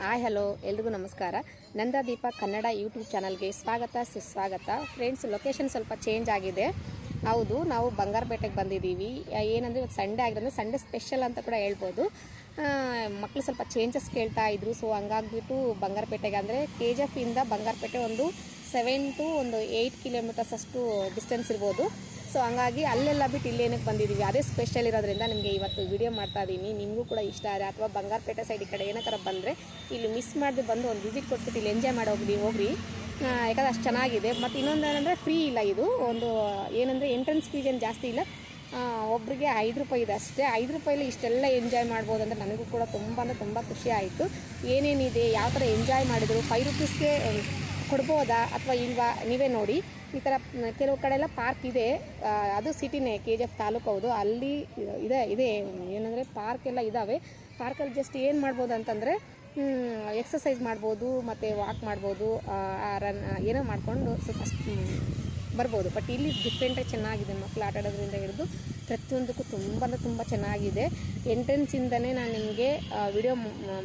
Hi, hello. ಎಲ್ರಿಗೂ ನಮಸ್ಕಾರ. ನಂದ ದೀಪ Kannada YouTube ಚಾನಲ್ಗೆ ಸ್ವಾಗತ, ಸುಸ್ವಾಗತ. ಫ್ರೆಂಡ್ಸ್ ಲೊಕೇಶನ್ ಸ್ವಲ್ಪ ಚೇಂಜ್ ಆಗಿದೆ. ಹೌದು, ನಾವು ಬಂಗಾರಪೇಟೆಗೆ ಬಂದಿದ್ದೀವಿ. ಏನಂದರೆ ಇವತ್ತು ಸಂಡೇ ಆಗಿರೋದ್ರೆ ಸಂಡೇ ಸ್ಪೆಷಲ್ ಅಂತ ಕೂಡ ಹೇಳ್ಬೋದು. ಮಕ್ಕಳು ಸ್ವಲ್ಪ ಚೇಂಜಸ್ ಕೇಳ್ತಾ ಇದ್ರು. ಸೊ ಹಂಗಾಗ್ಬಿಟ್ಟು ಬಂಗಾರಪೇಟೆಗೆ ಅಂದರೆ ಕೆ ಜಿ ಎಫ್ ಇಂದ ಬಂಗಾರಪೇಟೆ ಒಂದು ಸೆವೆನ್ ಟು ಒಂದು ಏಯ್ಟ್ ಕಿಲೋಮೀಟರ್ಸ್ ಅಷ್ಟು ಡಿಸ್ಟೆನ್ಸ್ ಇರ್ಬೋದು. ಸೊ ಹಂಗಾಗಿ ಅಲ್ಲೆಲ್ಲ ಬಿಟ್ಟು ಇಲ್ಲೇನಕ್ಕೆ ಬಂದಿದ್ದೀವಿ? ಅದೇ ಸ್ಪೆಷಲ್ ಇರೋದ್ರಿಂದ ನಿಮಗೆ ಇವತ್ತು ವಿಡಿಯೋ ಮಾಡ್ತಾ ಇದ್ದೀನಿ ನಿಮಗೂ ಕೂಡ ಇಷ್ಟ ಆದರೆ ಅಥವಾ ಬಂಗಾರಪೇಟೆ ಸೈಡ್ ಈ ಕಡೆ ಏನಕ್ಕಾರ ಬಂದರೆ ಇಲ್ಲಿ ಮಿಸ್ ಮಾಡಿದ್ರೆ ಬಂದು ಒಂದು ವಿಸಿಟ್ ಕೊಟ್ಬಿಟ್ಟು ಇಲ್ಲಿ ಎಂಜಾಯ್ ಮಾಡಿ ಹೋಗ್ರಿ ಹೋಗ್ರಿ. ಯಾಕಂದರೆ ಅಷ್ಟು ಚೆನ್ನಾಗಿದೆ. ಮತ್ತು ಇನ್ನೊಂದು ಏನಂದರೆ ಫ್ರೀ ಇಲ್ಲ ಇದು. ಒಂದು, ಏನಂದರೆ ಎಂಟ್ರೆನ್ಸ್ ಫೀಸ್ ಏನು ಜಾಸ್ತಿ ಇಲ್ಲ. ಒಬ್ಬರಿಗೆ ಐದು ರೂಪಾಯಿ ಇದೆ ಅಷ್ಟೇ. ಐದು ರೂಪಾಯಲ್ಲಿ ಇಷ್ಟೆಲ್ಲ ಎಂಜಾಯ್ ಮಾಡ್ಬೋದು ಅಂತ ನನಗೂ ಕೂಡ ತುಂಬ ಅಂದರೆ ತುಂಬ ಖುಷಿ ಆಯಿತು. ಏನೇನಿದೆ, ಯಾವ ಥರ ಎಂಜಾಯ್ ಮಾಡಿದರು? ಫೈವ್ ರುಪೀಸ್ಗೆ ಕೊಡ್ಬೋದಾ ಅಥವಾ ಇಲ್ವಾ ನೀವೇ ನೋಡಿ. ಈ ಥರ ಕೆಲವು ಕಡೆ ಎಲ್ಲ ಪಾರ್ಕ್ ಇದೆ. ಅದು ಸಿಟಿನೇ ಕೆ ಜಿ ಎಫ್ ತಾಲೂಕು ಹೌದು. ಅಲ್ಲಿ, ಇದೆ ಇದೆ. ಏನಂದರೆ ಪಾರ್ಕ್ ಎಲ್ಲ ಇದ್ದಾವೆ ಪಾರ್ಕಲ್ಲಿ ಜಸ್ಟ್ ಏನು ಮಾಡ್ಬೋದು ಅಂತಂದರೆ ಎಕ್ಸಸೈಸ್ ಮಾಡ್ಬೋದು, ಮತ್ತು ವಾಕ್ ಮಾಡ್ಬೋದು ರನ್ ಏನೋ ಮಾಡಿಕೊಂಡು ಸ್ವಲ್ಪ ಬರ್ಬೋದು. ಬಟ್ ಇಲ್ಲಿ ಡಿಫ್ರೆಂಟಾಗಿ ಚೆನ್ನಾಗಿದೆ ಮಕ್ಕಳು ಆಟ ಆಡೋದ್ರಿಂದ ಹಿಡಿದು. ಪ್ರತಿಯೊಂದಕ್ಕೂ ತುಂಬ ತುಂಬ ಚೆನ್ನಾಗಿದೆ. ಎಂಟ್ರೆನ್ಸಿಂದನೇ ನಾನು ನಿಮಗೆ ವಿಡಿಯೋ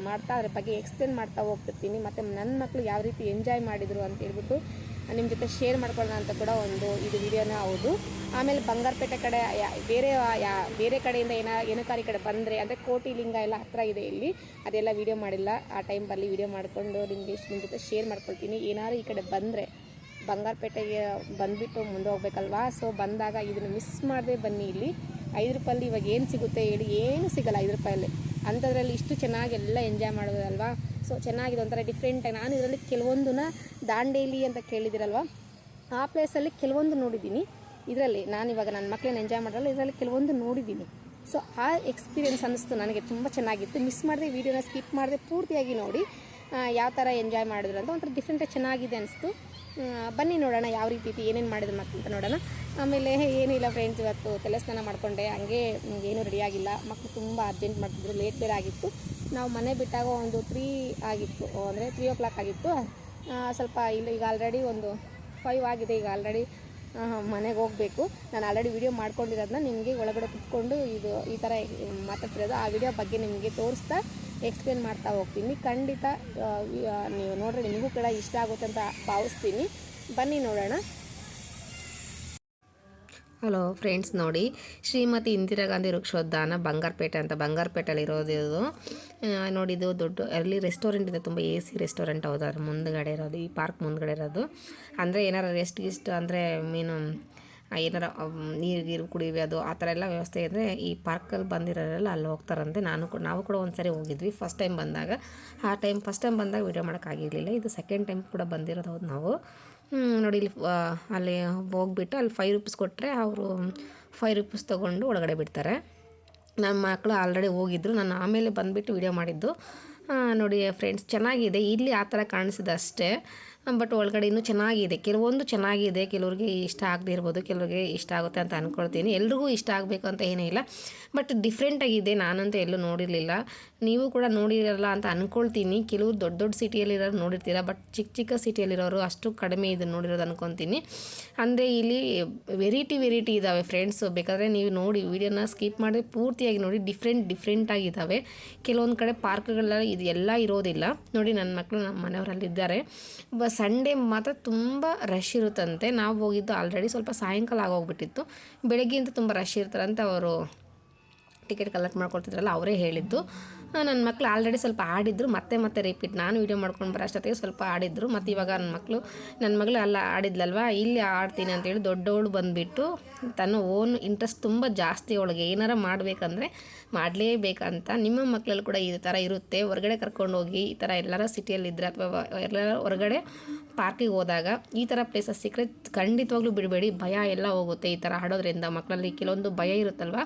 ಮಾಡ್ತಾ ಅದ್ರ ಬಗ್ಗೆ ಎಕ್ಸ್ಪ್ಲೇನ್ ಮಾಡ್ತಾ ಹೋಗ್ತಿರ್ತೀನಿ. ಮತ್ತು ನನ್ನ ಮಕ್ಕಳು ಯಾವ ರೀತಿ ಎಂಜಾಯ್ ಮಾಡಿದರು ಅಂತ ಹೇಳ್ಬಿಟ್ಟು ನಿಮ್ಮ ಜೊತೆ ಶೇರ್ ಮಾಡ್ಕೊಳ್ಳೋಣ ಅಂತ ಕೂಡ ಒಂದು ಇದು ವಿಡಿಯೋನ ಹೌದು. ಆಮೇಲೆ ಬಂಗಾರಪೇಟೆ ಕಡೆ ಬೇರೆ ಯಾ, ಬೇರೆ ಕಡೆಯಿಂದ ಏನ, ಏನಕಾರಿ ಕಡೆ ಬಂದರೆ ಅಂದರೆ ಕೋಟಿ ಲಿಂಗ ಎಲ್ಲ ಹತ್ರ ಇದೆ ಇಲ್ಲಿ. ಅದೆಲ್ಲ ವಿಡಿಯೋ ಮಾಡಿಲ್ಲ. ಆ ಟೈಮ್ ಬರಲಿ ವಿಡಿಯೋ ಮಾಡಿಕೊಂಡು ನಿಮಗೆ ನಿಮ್ಮ ಜೊತೆ ಶೇರ್ ಮಾಡ್ಕೊಳ್ತೀನಿ. ಏನಾದ್ರು ಈ ಕಡೆ ಬಂದರೆ ಬಂಗಾರಪೇಟೆಗೆ ಬಂದುಬಿಟ್ಟು ಮುಂದೆ ಹೋಗ್ಬೇಕಲ್ವಾ? ಸೊ ಬಂದಾಗ ಇದನ್ನು ಮಿಸ್ ಮಾಡದೆ ಬನ್ನಿ ಇಲ್ಲಿ. ಐದು ರೂಪಾಯಲ್ಲಿ ಇವಾಗ ಏನು ಸಿಗುತ್ತೆ ಹೇಳಿ? ಏನು ಸಿಗಲ್ಲ ಐದು ರೂಪಾಯಲ್ಲಿ. ಅಂಥದ್ರಲ್ಲಿ ಇಷ್ಟು ಚೆನ್ನಾಗಿ ಎಲ್ಲ ಎಂಜಾಯ್ ಮಾಡೋದಲ್ವಾ ಸೊ ಚೆನ್ನಾಗಿದೆ ಒಂಥರ ಡಿಫ್ರೆಂಟಾಗಿ ನಾನು ಇದರಲ್ಲಿ ಕೆಲವೊಂದನ್ನ ದಾಂಡೇಲಿ ಅಂತ ಕೇಳಿದಿರಲ್ವಾ? ಆ ಪ್ಲೇಸಲ್ಲಿ ಕೆಲವೊಂದು ನೋಡಿದ್ದೀನಿ. ಇದರಲ್ಲಿ ನಾನು ಇವಾಗ ನನ್ನ ಮಕ್ಕಳನ್ನ ಎಂಜಾಯ್ ಮಾಡಲ್ಲ ಇದರಲ್ಲಿ ಕೆಲವೊಂದು ನೋಡಿದ್ದೀನಿ. ಸೊ ಆ ಎಕ್ಸ್ಪೀರಿಯೆನ್ಸ್ ಅನ್ನಿಸ್ತು ನನಗೆ. ತುಂಬ ಚೆನ್ನಾಗಿತ್ತು. ಮಿಸ್ ಮಾಡಿದೆ ವೀಡಿಯೋನ ಸ್ಕಿಪ್ ಮಾಡಿದೆ ಪೂರ್ತಿಯಾಗಿ ನೋಡಿ ಯಾವ ಥರ ಎಂಜಾಯ್ ಮಾಡಿದ್ರು ಅಂತ ಒಂಥರ ಡಿಫ್ರೆಂಟಾಗಿ ಚೆನ್ನಾಗಿದೆ ಅನಿಸ್ತು ಬನ್ನಿ ನೋಡೋಣ ಯಾವ ರೀತಿ ಏನೇನು ಮಾಡಿದ್ರು ಮತ್ತೆ ನೋಡೋಣ. ಆಮೇಲೆ ಏನಿಲ್ಲ ಫ್ರೆಂಡ್ಸ್ ಇವತ್ತು ತಲೆ ಸ್ನಾನ ಮಾಡಿಕೊಂಡೆ, ಹಂಗೆ ಏನೂ ರೆಡಿಯಾಗಿಲ್ಲ ಮಕ್ಕಳು ತುಂಬ ಅರ್ಜೆಂಟ್ ಮಾಡ್ತಿದ್ರು ಲೇಟ್ ಬೇರೆ ಆಗಿತ್ತು. ನಾವು ಮನೆ ಬಿಟ್ಟಾಗ ಒಂದು ತ್ರೀ ಆಗಿತ್ತು, ಅಂದರೆ ತ್ರೀ ಓ ಕ್ಲಾಕ್ ಆಗಿತ್ತು ಸ್ವಲ್ಪ ಇಲ್ಲಿ ಈಗ ಆಲ್ರೆಡಿ ಒಂದು ಫೈವ್ ಆಗಿದೆ, ಈಗ ಆಲ್ರೆಡಿ ಮನೆಗೆ ಹೋಗಬೇಕು. ನಾನು ಆಲ್ರೆಡಿ ವಿಡಿಯೋ ಮಾಡ್ಕೊಂಡಿರೋದನ್ನ ನಿಮಗೆ ಒಳಗಡೆ ಕುತ್ಕೊಂಡು ಇದು ಈ ಥರ ಮಾತಾಡ್ತಿರೋದು. ಆ ವಿಡಿಯೋ ಬಗ್ಗೆ ನಿಮಗೆ ತೋರಿಸ್ತಾ ಎಕ್ಸ್ಪ್ಲೇನ್ ಮಾಡ್ತಾ ಹೋಗ್ತೀನಿ. ಖಂಡಿತ ನೀವು ನೋಡ್ರಿ ನಿಮಗೂ ಕೂಡ ಇಷ್ಟ ಆಗುತ್ತೆ ಅಂತ ಭಾವಿಸ್ತೀನಿ. ಬನ್ನಿ ನೋಡೋಣ. ಹಲೋ ಫ್ರೆಂಡ್ಸ್ ನೋಡಿ ಶ್ರೀಮತಿ ಇಂದಿರಾ ಗಾಂಧಿ ವೃಕ್ಷೋದ್ಯಾನ ಬಂಗಾರಪೇಟೆ ಅಂತ ಬಂಗಾರಪೇಟೆಯಲ್ಲಿ ಇರೋದು ಇದು. ಆ, ನೋಡಿ ಇದು ದೊಡ್ಡ ಅಲ್ಲಿ ರೆಸ್ಟೋರೆಂಟ್ ಇದೆ ತುಂಬ ಎ ಸಿ ರೆಸ್ಟೋರೆಂಟ್ ಹೌದು ಅದ್ರ ಮುಂದ್ಗಡೆ ಇರೋದು ಈ ಪಾರ್ಕ್ ಮುಂದ್ಗಡೆ ಇರೋದು. ಅಂದರೆ ಏನಾರು ರೆಸ್ಟ್ ಗಿಸ್ಟ್ ಅಂದರೆ ಮೀನು ಏನಾರ ನೀರು, ಗೀರು ಅದು ಆ ಥರ ಎಲ್ಲ ವ್ಯವಸ್ಥೆ ಇದ್ದರೆ ಈ ಪಾರ್ಕಲ್ಲಿ ಬಂದಿರೋರೆಲ್ಲ ಅಲ್ಲಿ ಹೋಗ್ತಾರಂತೆ. ನಾನು ಕೂಡ, ನಾವು ಕೂಡ ಒಂದು ಸರಿ ಹೋಗಿದ್ವಿ. ಫಸ್ಟ್ ಟೈಮ್ ಬಂದಾಗ. ಆ ಟೈಮ್ ಫಸ್ಟ್ ಟೈಮ್ ಬಂದಾಗ ವೀಡಿಯೋ ಮಾಡೋಕ್ಕಾಗಿರಲಿಲ್ಲ ಇದು ಸೆಕೆಂಡ್ ಟೈಮ್ ಕೂಡ ಬಂದಿರೋದು ಹೌದು ನಾವು. ನೋಡಿ ಇಲ್ಲಿ ಅಲ್ಲಿ ಹೋಗ್ಬಿಟ್ಟು ಅಲ್ಲಿ ಫೈವ್ ರುಪೀಸ್ ಕೊಟ್ಟರೆ ಅವರು ಫೈವ್ ರುಪೀಸ್ ತೊಗೊಂಡು ಒಳಗಡೆ ಬಿಡ್ತಾರೆ. ನಮ್ಮ ಮಕ್ಕಳು ಆಲ್ರೆಡಿ ಹೋಗಿದ್ರು. ನಾನು ಆಮೇಲೆ ಬಂದುಬಿಟ್ಟು ವಿಡಿಯೋ ಮಾಡಿದ್ದು. ನೋಡಿ ಫ್ರೆಂಡ್ಸ್ ಚೆನ್ನಾಗಿದೆ. ಇಲ್ಲಿ ಆ ಥರ ಕಾಣಿಸಿದೆ ಅಷ್ಟೇ. ಬಟ್ ಒಳಗಡೆ ಇನ್ನೂ ಚೆನ್ನಾಗಿದೆ. ಕೆಲವೊಂದು ಚೆನ್ನಾಗಿದೆ, ಕೆಲವ್ರಿಗೆ ಇಷ್ಟ ಆಗದೆ ಇರ್ಬೋದು, ಕೆಲವ್ರಿಗೆ ಇಷ್ಟ ಆಗುತ್ತೆ ಅಂತ ಅಂದ್ಕೊಳ್ತೀನಿ ಎಲ್ರಿಗೂ ಇಷ್ಟ ಆಗಬೇಕು ಅಂತ ಏನೂ ಇಲ್ಲ. ಬಟ್ ಡಿಫ್ರೆಂಟಾಗಿದೆ ನಾನಂತೂ ಎಲ್ಲೂ ನೋಡಿರಲಿಲ್ಲ. ನೀವು ಕೂಡ ನೋಡಿರಲ್ಲ ಅಂತ ಅಂದ್ಕೊಳ್ತೀನಿ ಕೆಲವರು ದೊಡ್ಡ ದೊಡ್ಡ ಸಿಟಿಯಲ್ಲಿರೋರು ನೋಡಿರ್ತೀರ, ಬಟ್ ಚಿಕ್ಕ ಚಿಕ್ಕ ಸಿಟಿಯಲ್ಲಿರೋರು ಅಷ್ಟು ಕಡಿಮೆ ಇದನ್ನು ನೋಡಿರೋದು ಅನ್ಕೊತೀನಿ ಅಂದರೆ ಇಲ್ಲಿ ವೆರೈಟಿ ವೆರೈಟಿ ಇದ್ದಾವೆ ಫ್ರೆಂಡ್ಸ್ ಬೇಕಾದರೆ ನೀವು ನೋಡಿ ವಿಡಿಯೋನ ಸ್ಕಿಪ್ ಮಾಡಿದ್ರೆ ಪೂರ್ತಿಯಾಗಿ ನೋಡಿ ಡಿಫ್ರೆಂಟ್ ಡಿಫ್ರೆಂಟಾಗಿದ್ದಾವೆ ಕೆಲವೊಂದು ಕಡೆ ಪಾರ್ಕ್ಗಳೆಲ್ಲ ಇದು ಎಲ್ಲ ಇರೋದಿಲ್ಲ. ನೋಡಿ ನನ್ನ ಮಕ್ಕಳು ನಮ್ಮ ಮನೆಯವರಲ್ಲಿದ್ದಾರೆ ಸಂಡೇ ಮಾತ್ರ ತುಂಬ ರಶ್ ಇರುತ್ತಂತೆ. ನಾವು ಹೋಗಿದ್ದು ಆಲ್ರೆಡಿ ಸ್ವಲ್ಪ ಸಾಯಂಕಾಲ ಆಗೋಗ್ಬಿಟ್ಟಿತ್ತು. ಬೆಳಗ್ಗೆಯಿಂದ ತುಂಬ ರಶ್ ಇರ್ತಾರಂತೆ. ಅವರು ಟಿಕೆಟ್ ಕಲೆಕ್ಟ್ ಮಾಡ್ಕೊಳ್ತಿದ್ರಲ್ಲ, ಅವರೇ ಹೇಳಿದ್ದು. ನನ್ನ ಮಕ್ಕಳು ಆಲ್ರೆಡಿ ಸ್ವಲ್ಪ ಆಡಿದ್ರು. ಮತ್ತೆ ಮತ್ತೆ ರಿಪೀಟ್ ನಾನು ವೀಡಿಯೋ ಮಾಡ್ಕೊಂಡು ಬರೋ ಅಷ್ಟೊತ್ತಿಗೆ ಸ್ವಲ್ಪ ಆಡಿದ್ರು. ಮತ್ತು ಇವಾಗ ನನ್ನ ಮಕ್ಕಳು ನನ್ನ ಮಗಳು ಅಲ್ಲ ಆಡಿದ್ಲಲ್ವ? ಇಲ್ಲಿ ಆಡ್ತೀನಿ ಅಂತೇಳಿ ದೊಡ್ಡವಳು ಬಂದುಬಿಟ್ಟು ತನ್ನ ಓನ್ ಇಂಟ್ರೆಸ್ಟ್ ತುಂಬ ಜಾಸ್ತಿ ಅವಳಿಗೆ. ಏನಾರ ಮಾಡಬೇಕಂದ್ರೆ ಮಾಡಲೇಬೇಕಂತ. ನಿಮ್ಮ ಮಕ್ಕಳಲ್ಲಿ ಕೂಡ ಈ ಥರ ಇರುತ್ತೆ. ಹೊರಗಡೆ ಕರ್ಕೊಂಡು ಹೋಗಿ ಈ ಥರ ಎಲ್ಲರ ಸಿಟಿಯಲ್ಲಿದ್ದರೆ ಅಥವಾ ಎಲ್ಲರ ಹೊರಗಡೆ ಪಾರ್ಕಿಗೆ ಹೋದಾಗ ಈ ಥರ ಪ್ಲೇಸಸ್ ಸಿಕ್ಕರೆ ಖಂಡಿತವಾಗ್ಲೂ ಬಿಡಬೇಡಿ. ಭಯ ಎಲ್ಲ ಹೋಗುತ್ತೆ ಈ ಥರ ಆಡೋದ್ರಿಂದ ಮಕ್ಕಳಲ್ಲಿ ಕೆಲವೊಂದು ಭಯ ಇರುತ್ತಲ್ವ?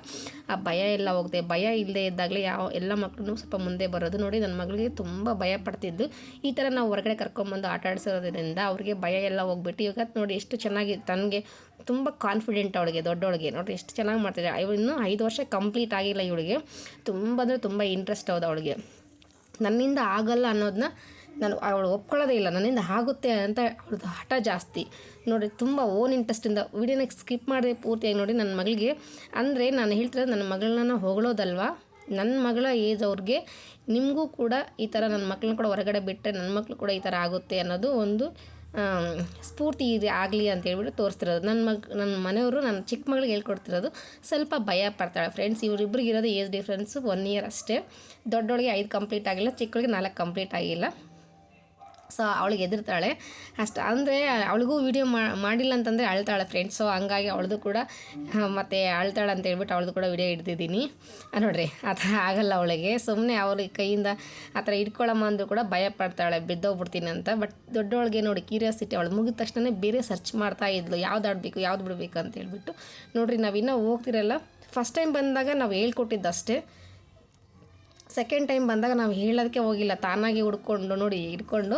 ಆ ಭಯ ಎಲ್ಲ ಹೋಗುತ್ತೆ. ಭಯ ಇಲ್ಲದೆ ಇದ್ದಾಗಲೇ ಯಾವ, ಎಲ್ಲ ಮಕ್ಕಳು ಸ್ವಲ್ಪ ಮುಂದೆ ಬರೋದು ನೋಡಿ ನನ್ನ ಮಗಳಿಗೆ ತುಂಬ ಭಯ ಪಡ್ತಿದ್ದು. ಈ ಥರ ನಾವು ಹೊರಗಡೆ ಕರ್ಕೊಂಬಂದು ಆಟ ಆಡಿಸೋದ್ರಿಂದ ಅವ್ರಿಗೆ ಭಯ ಎಲ್ಲ ಹೋಗ್ಬಿಟ್ಟು ಇವಾಗ ನೋಡಿ ಎಷ್ಟು ಚೆನ್ನಾಗಿ ತನಗೆ ತುಂಬ ಕಾನ್ಫಿಡೆಂಟ್ ಅವಳಿಗೆ, ದೊಡ್ಡವಳಿಗೆ. ನೋಡಿ ಎಷ್ಟು ಚೆನ್ನಾಗಿ ಮಾಡ್ತಿದ್ದೆ ಇನ್ನೂ ಐದು ವರ್ಷ ಕಂಪ್ಲೀಟ್ ಆಗಿಲ್ಲ ಇವಳಿಗೆ. ತುಂಬ ಅಂದರೆ ತುಂಬ ಇಂಟ್ರೆಸ್ಟ್ ಹೌದು ಅವಳಿಗೆ. ನನ್ನಿಂದ ಆಗಲ್ಲ ಅನ್ನೋದನ್ನ ನಾನು ಅವಳು ಒಪ್ಕೊಳ್ಳೋದೇ ಇಲ್ಲ. ನನ್ನಿಂದ ಆಗುತ್ತೆ ಅಂತ ಅವಳದು ಹಠ ಜಾಸ್ತಿ. ನೋಡಿ ತುಂಬ ಓನ್ ಇಂಟ್ರೆಸ್ಟಿಂದ ವಿಡಿಯೋನ ಸ್ಕಿಪ್ ಮಾಡಿದೆ ಪೂರ್ತಿಯಾಗಿ ನೋಡಿ ನನ್ನ ಮಗಳಿಗೆ. ಅಂದರೆ ನಾನು ಹೇಳ್ತಿರೋದು ನನ್ನ ಮಗಳನ್ನ ಹೊಗಳೋದಲ್ವಾ? ನನ್ನ ಮಗಳ ಏಜ್ ಅವ್ರಿಗೆ ನಿಮಗೂ ಕೂಡ ಈ ಥರ ನನ್ನ ಮಕ್ಕಳನ್ನ ಕೂಡ ಹೊರಗಡೆ ಬಿಟ್ಟರೆ ನನ್ನ ಮಕ್ಕಳು ಕೂಡ ಈ ಥರ ಆಗುತ್ತೆ ಅನ್ನೋದು ಒಂದು ಸ್ಫೂರ್ತಿ ಇದೆ, ಆಗಲಿ ಅಂತ ಹೇಳ್ಬಿಟ್ಟು ತೋರಿಸ್ತಿರೋದು. ನನ್ನ ಮಗ್ ನನ್ನ ಮನೆಯವರು ನನ್ನ ಚಿಕ್ಕ ಮಗಳಿಗೆ ಹೇಳ್ಕೊಡ್ತಿರೋದು, ಸ್ವಲ್ಪ ಭಯ ಪಡ್ತಾಳೆ. ಫ್ರೆಂಡ್ಸ್ ಇವರಿಬ್ಬರಿಗೆ ಇರೋದು ಏಜ್ ಡಿಫ್ರೆನ್ಸು ಒನ್ ಇಯರ್ ಅಷ್ಟೇ. ದೊಡ್ಡೊಳಗೆ ಐದು ಕಂಪ್ಲೀಟ್ ಆಗಿಲ್ಲ, ಚಿಕ್ಕೊಳಗೆ ನಾಲ್ಕು ಕಂಪ್ಲೀಟ್ ಆಗಿಲ್ಲ. ಸೊ ಅವಳಿಗೆ ಎದುರ್ತಾಳೆ ಅಷ್ಟು, ಅಂದರೆ ಅವಳಿಗೂ ವೀಡಿಯೋ ಮಾಡಿಲ್ಲ ಅಂತಂದರೆ ಅಳ್ತಾಳೆ ಫ್ರೆಂಡ್ಸ್ ಸೊ ಹಂಗಾಗಿ ಅವಳದು ಕೂಡ ಮತ್ತು ಅಳ್ತಾಳೆ ಅಂತ ಹೇಳ್ಬಿಟ್ಟು ಅವಳದು ಕೂಡ ವಿಡಿಯೋ ಹಿಡ್ದಿದ್ದೀನಿ. ನೋಡ್ರಿ, ಆ ಥರ ಆಗಲ್ಲ ಅವಳಿಗೆ. ಸುಮ್ಮನೆ ಅವ್ರಿಗೆ ಕೈಯಿಂದ ಆ ಥರ ಇಟ್ಕೊಳ್ಳಮ್ಮ ಅಂದರೂ ಕೂಡ ಭಯ ಪಡ್ತಾಳೆ, ಬಿದ್ದೋಗ್ಬಿಡ್ತೀನಿ ಅಂತ. ಬಟ್ ದೊಡ್ಡವಳಿಗೆ ನೋಡಿ ಕ್ಯೂರಿಯಾಸಿಟಿ ಅವಳು ಮುಗಿದ ತಕ್ಷಣ ಬೇರೆ ಸರ್ಚ್ ಮಾಡ್ತಾ ಇದ್ಲು. ಯಾವ್ದು ಆಡಬೇಕು, ಯಾವ್ದು ಬಿಡಬೇಕು ಅಂತ ಹೇಳ್ಬಿಟ್ಟು. ನೋಡ್ರಿ, ನಾವು ಇನ್ನೂ ಹೋಗ್ತಿರಲ್ಲ. ಫಸ್ಟ್ ಟೈಮ್ ಬಂದಾಗ ನಾವು ಹೇಳ್ಕೊಟ್ಟಿದ್ದಷ್ಟೇ. ಸೆಕೆಂಡ್ ಟೈಮ್ ಬಂದಾಗ ನಾವು ಹೇಳೋದಕ್ಕೆ ಹೋಗಿಲ್ಲ. ತಾನಾಗಿ ಹುಡ್ಕೊಂಡು ನೋಡಿ ಹಿಡ್ಕೊಂಡು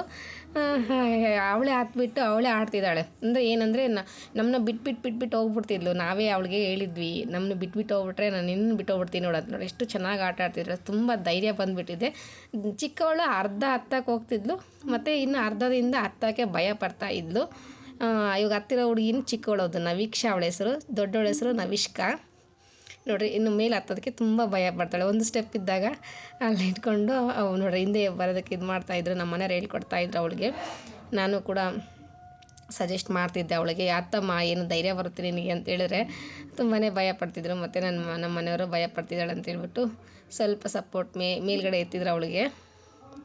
ಅವಳೇ ಹಾಕ್ಬಿಟ್ಟು ಅವಳೇ ಆಡ್ತಿದ್ದಾಳೆ. ಅಂದರೆ ಏನಂದರೆ ನಮ್ಮನ್ನ ಬಿಟ್ಬಿಟ್ಟು ಬಿಟ್ಬಿಟ್ಟು ಹೋಗ್ಬಿಡ್ತಿದ್ಲು. ನಾವೇ ಅವಳಿಗೆ ಹೇಳಿದ್ವಿ ನಮ್ಮನ್ನ ಬಿಟ್ಬಿಟ್ಟು ಹೋಗ್ಬಿಟ್ರೆ ನಾನು ನಿನ್ನ ಬಿಟ್ಟು ಹೋಗ್ಬಿಡ್ತೀನಿ ನೋಡು ನೋಡಿ. ಎಷ್ಟು ಚೆನ್ನಾಗಿ ಆಟ ಆಡ್ತಿದ್ರು. ತುಂಬ ಧೈರ್ಯ ಬಂದುಬಿಟ್ಟಿದೆ. ಚಿಕ್ಕವಳು ಅರ್ಧ ಹತ್ತಕ್ಕೆ ಹೋಗ್ತಿದ್ಲು. ಮತ್ತು ಇನ್ನು ಅರ್ಧದಿಂದ ಹತ್ತಕ್ಕೆ ಭಯ ಪಡ್ತಾ ಇದ್ಲು. ಇವಾಗ ಹತ್ತಿರ ಹುಡುಗಿನ ಚಿಕ್ಕವಳದು. ನವೀಕ್ಷಾ ಅವಳ ಹೆಸರು, ದೊಡ್ಡವಳ ಹೆಸರು ನವಿಷ್ಕಾ. ನೋಡ್ರಿ, ಇನ್ನು ಮೇಲೆ ಹತ್ತೋದಕ್ಕೆ ತುಂಬ ಭಯ ಪಡ್ತಾಳೆ. ಒಂದು ಸ್ಟೆಪ್ ಇದ್ದಾಗ ಅಲ್ಲಿ ಇಟ್ಕೊಂಡು ಅವು ನೋಡ್ರಿ, ಹಿಂದೆ ಬರೋದಕ್ಕೆ ಇದು ಮಾಡ್ತಾಯಿದ್ರು ನಮ್ಮ ಮನೆಯವ್ರು ಹೇಳ್ಕೊಡ್ತಾಯಿದ್ರು ಅವಳಿಗೆ. ನಾನು ಕೂಡ ಸಜೆಸ್ಟ್ ಮಾಡ್ತಿದ್ದೆ ಅವಳಿಗೆ, ಅತ್ತಮ್ಮ, ಏನು ಧೈರ್ಯ ಬರುತ್ತೆ ನಿನಗೆ? ಅಂತ ಹೇಳಿದ್ರೆ ತುಂಬಾ ಭಯ ಪಡ್ತಿದ್ರು. ಮತ್ತು ನನ್ನ ನಮ್ಮ ಮನೆಯವರು ಭಯ ಪಡ್ತಿದ್ದಾಳೆ ಅಂತ ಹೇಳ್ಬಿಟ್ಟು ಸ್ವಲ್ಪ ಸಪೋರ್ಟ್ ಮೇ, ಮೇಲ್ಗಡೆ ಎತ್ತಿದ್ರು ಅವಳಿಗೆ.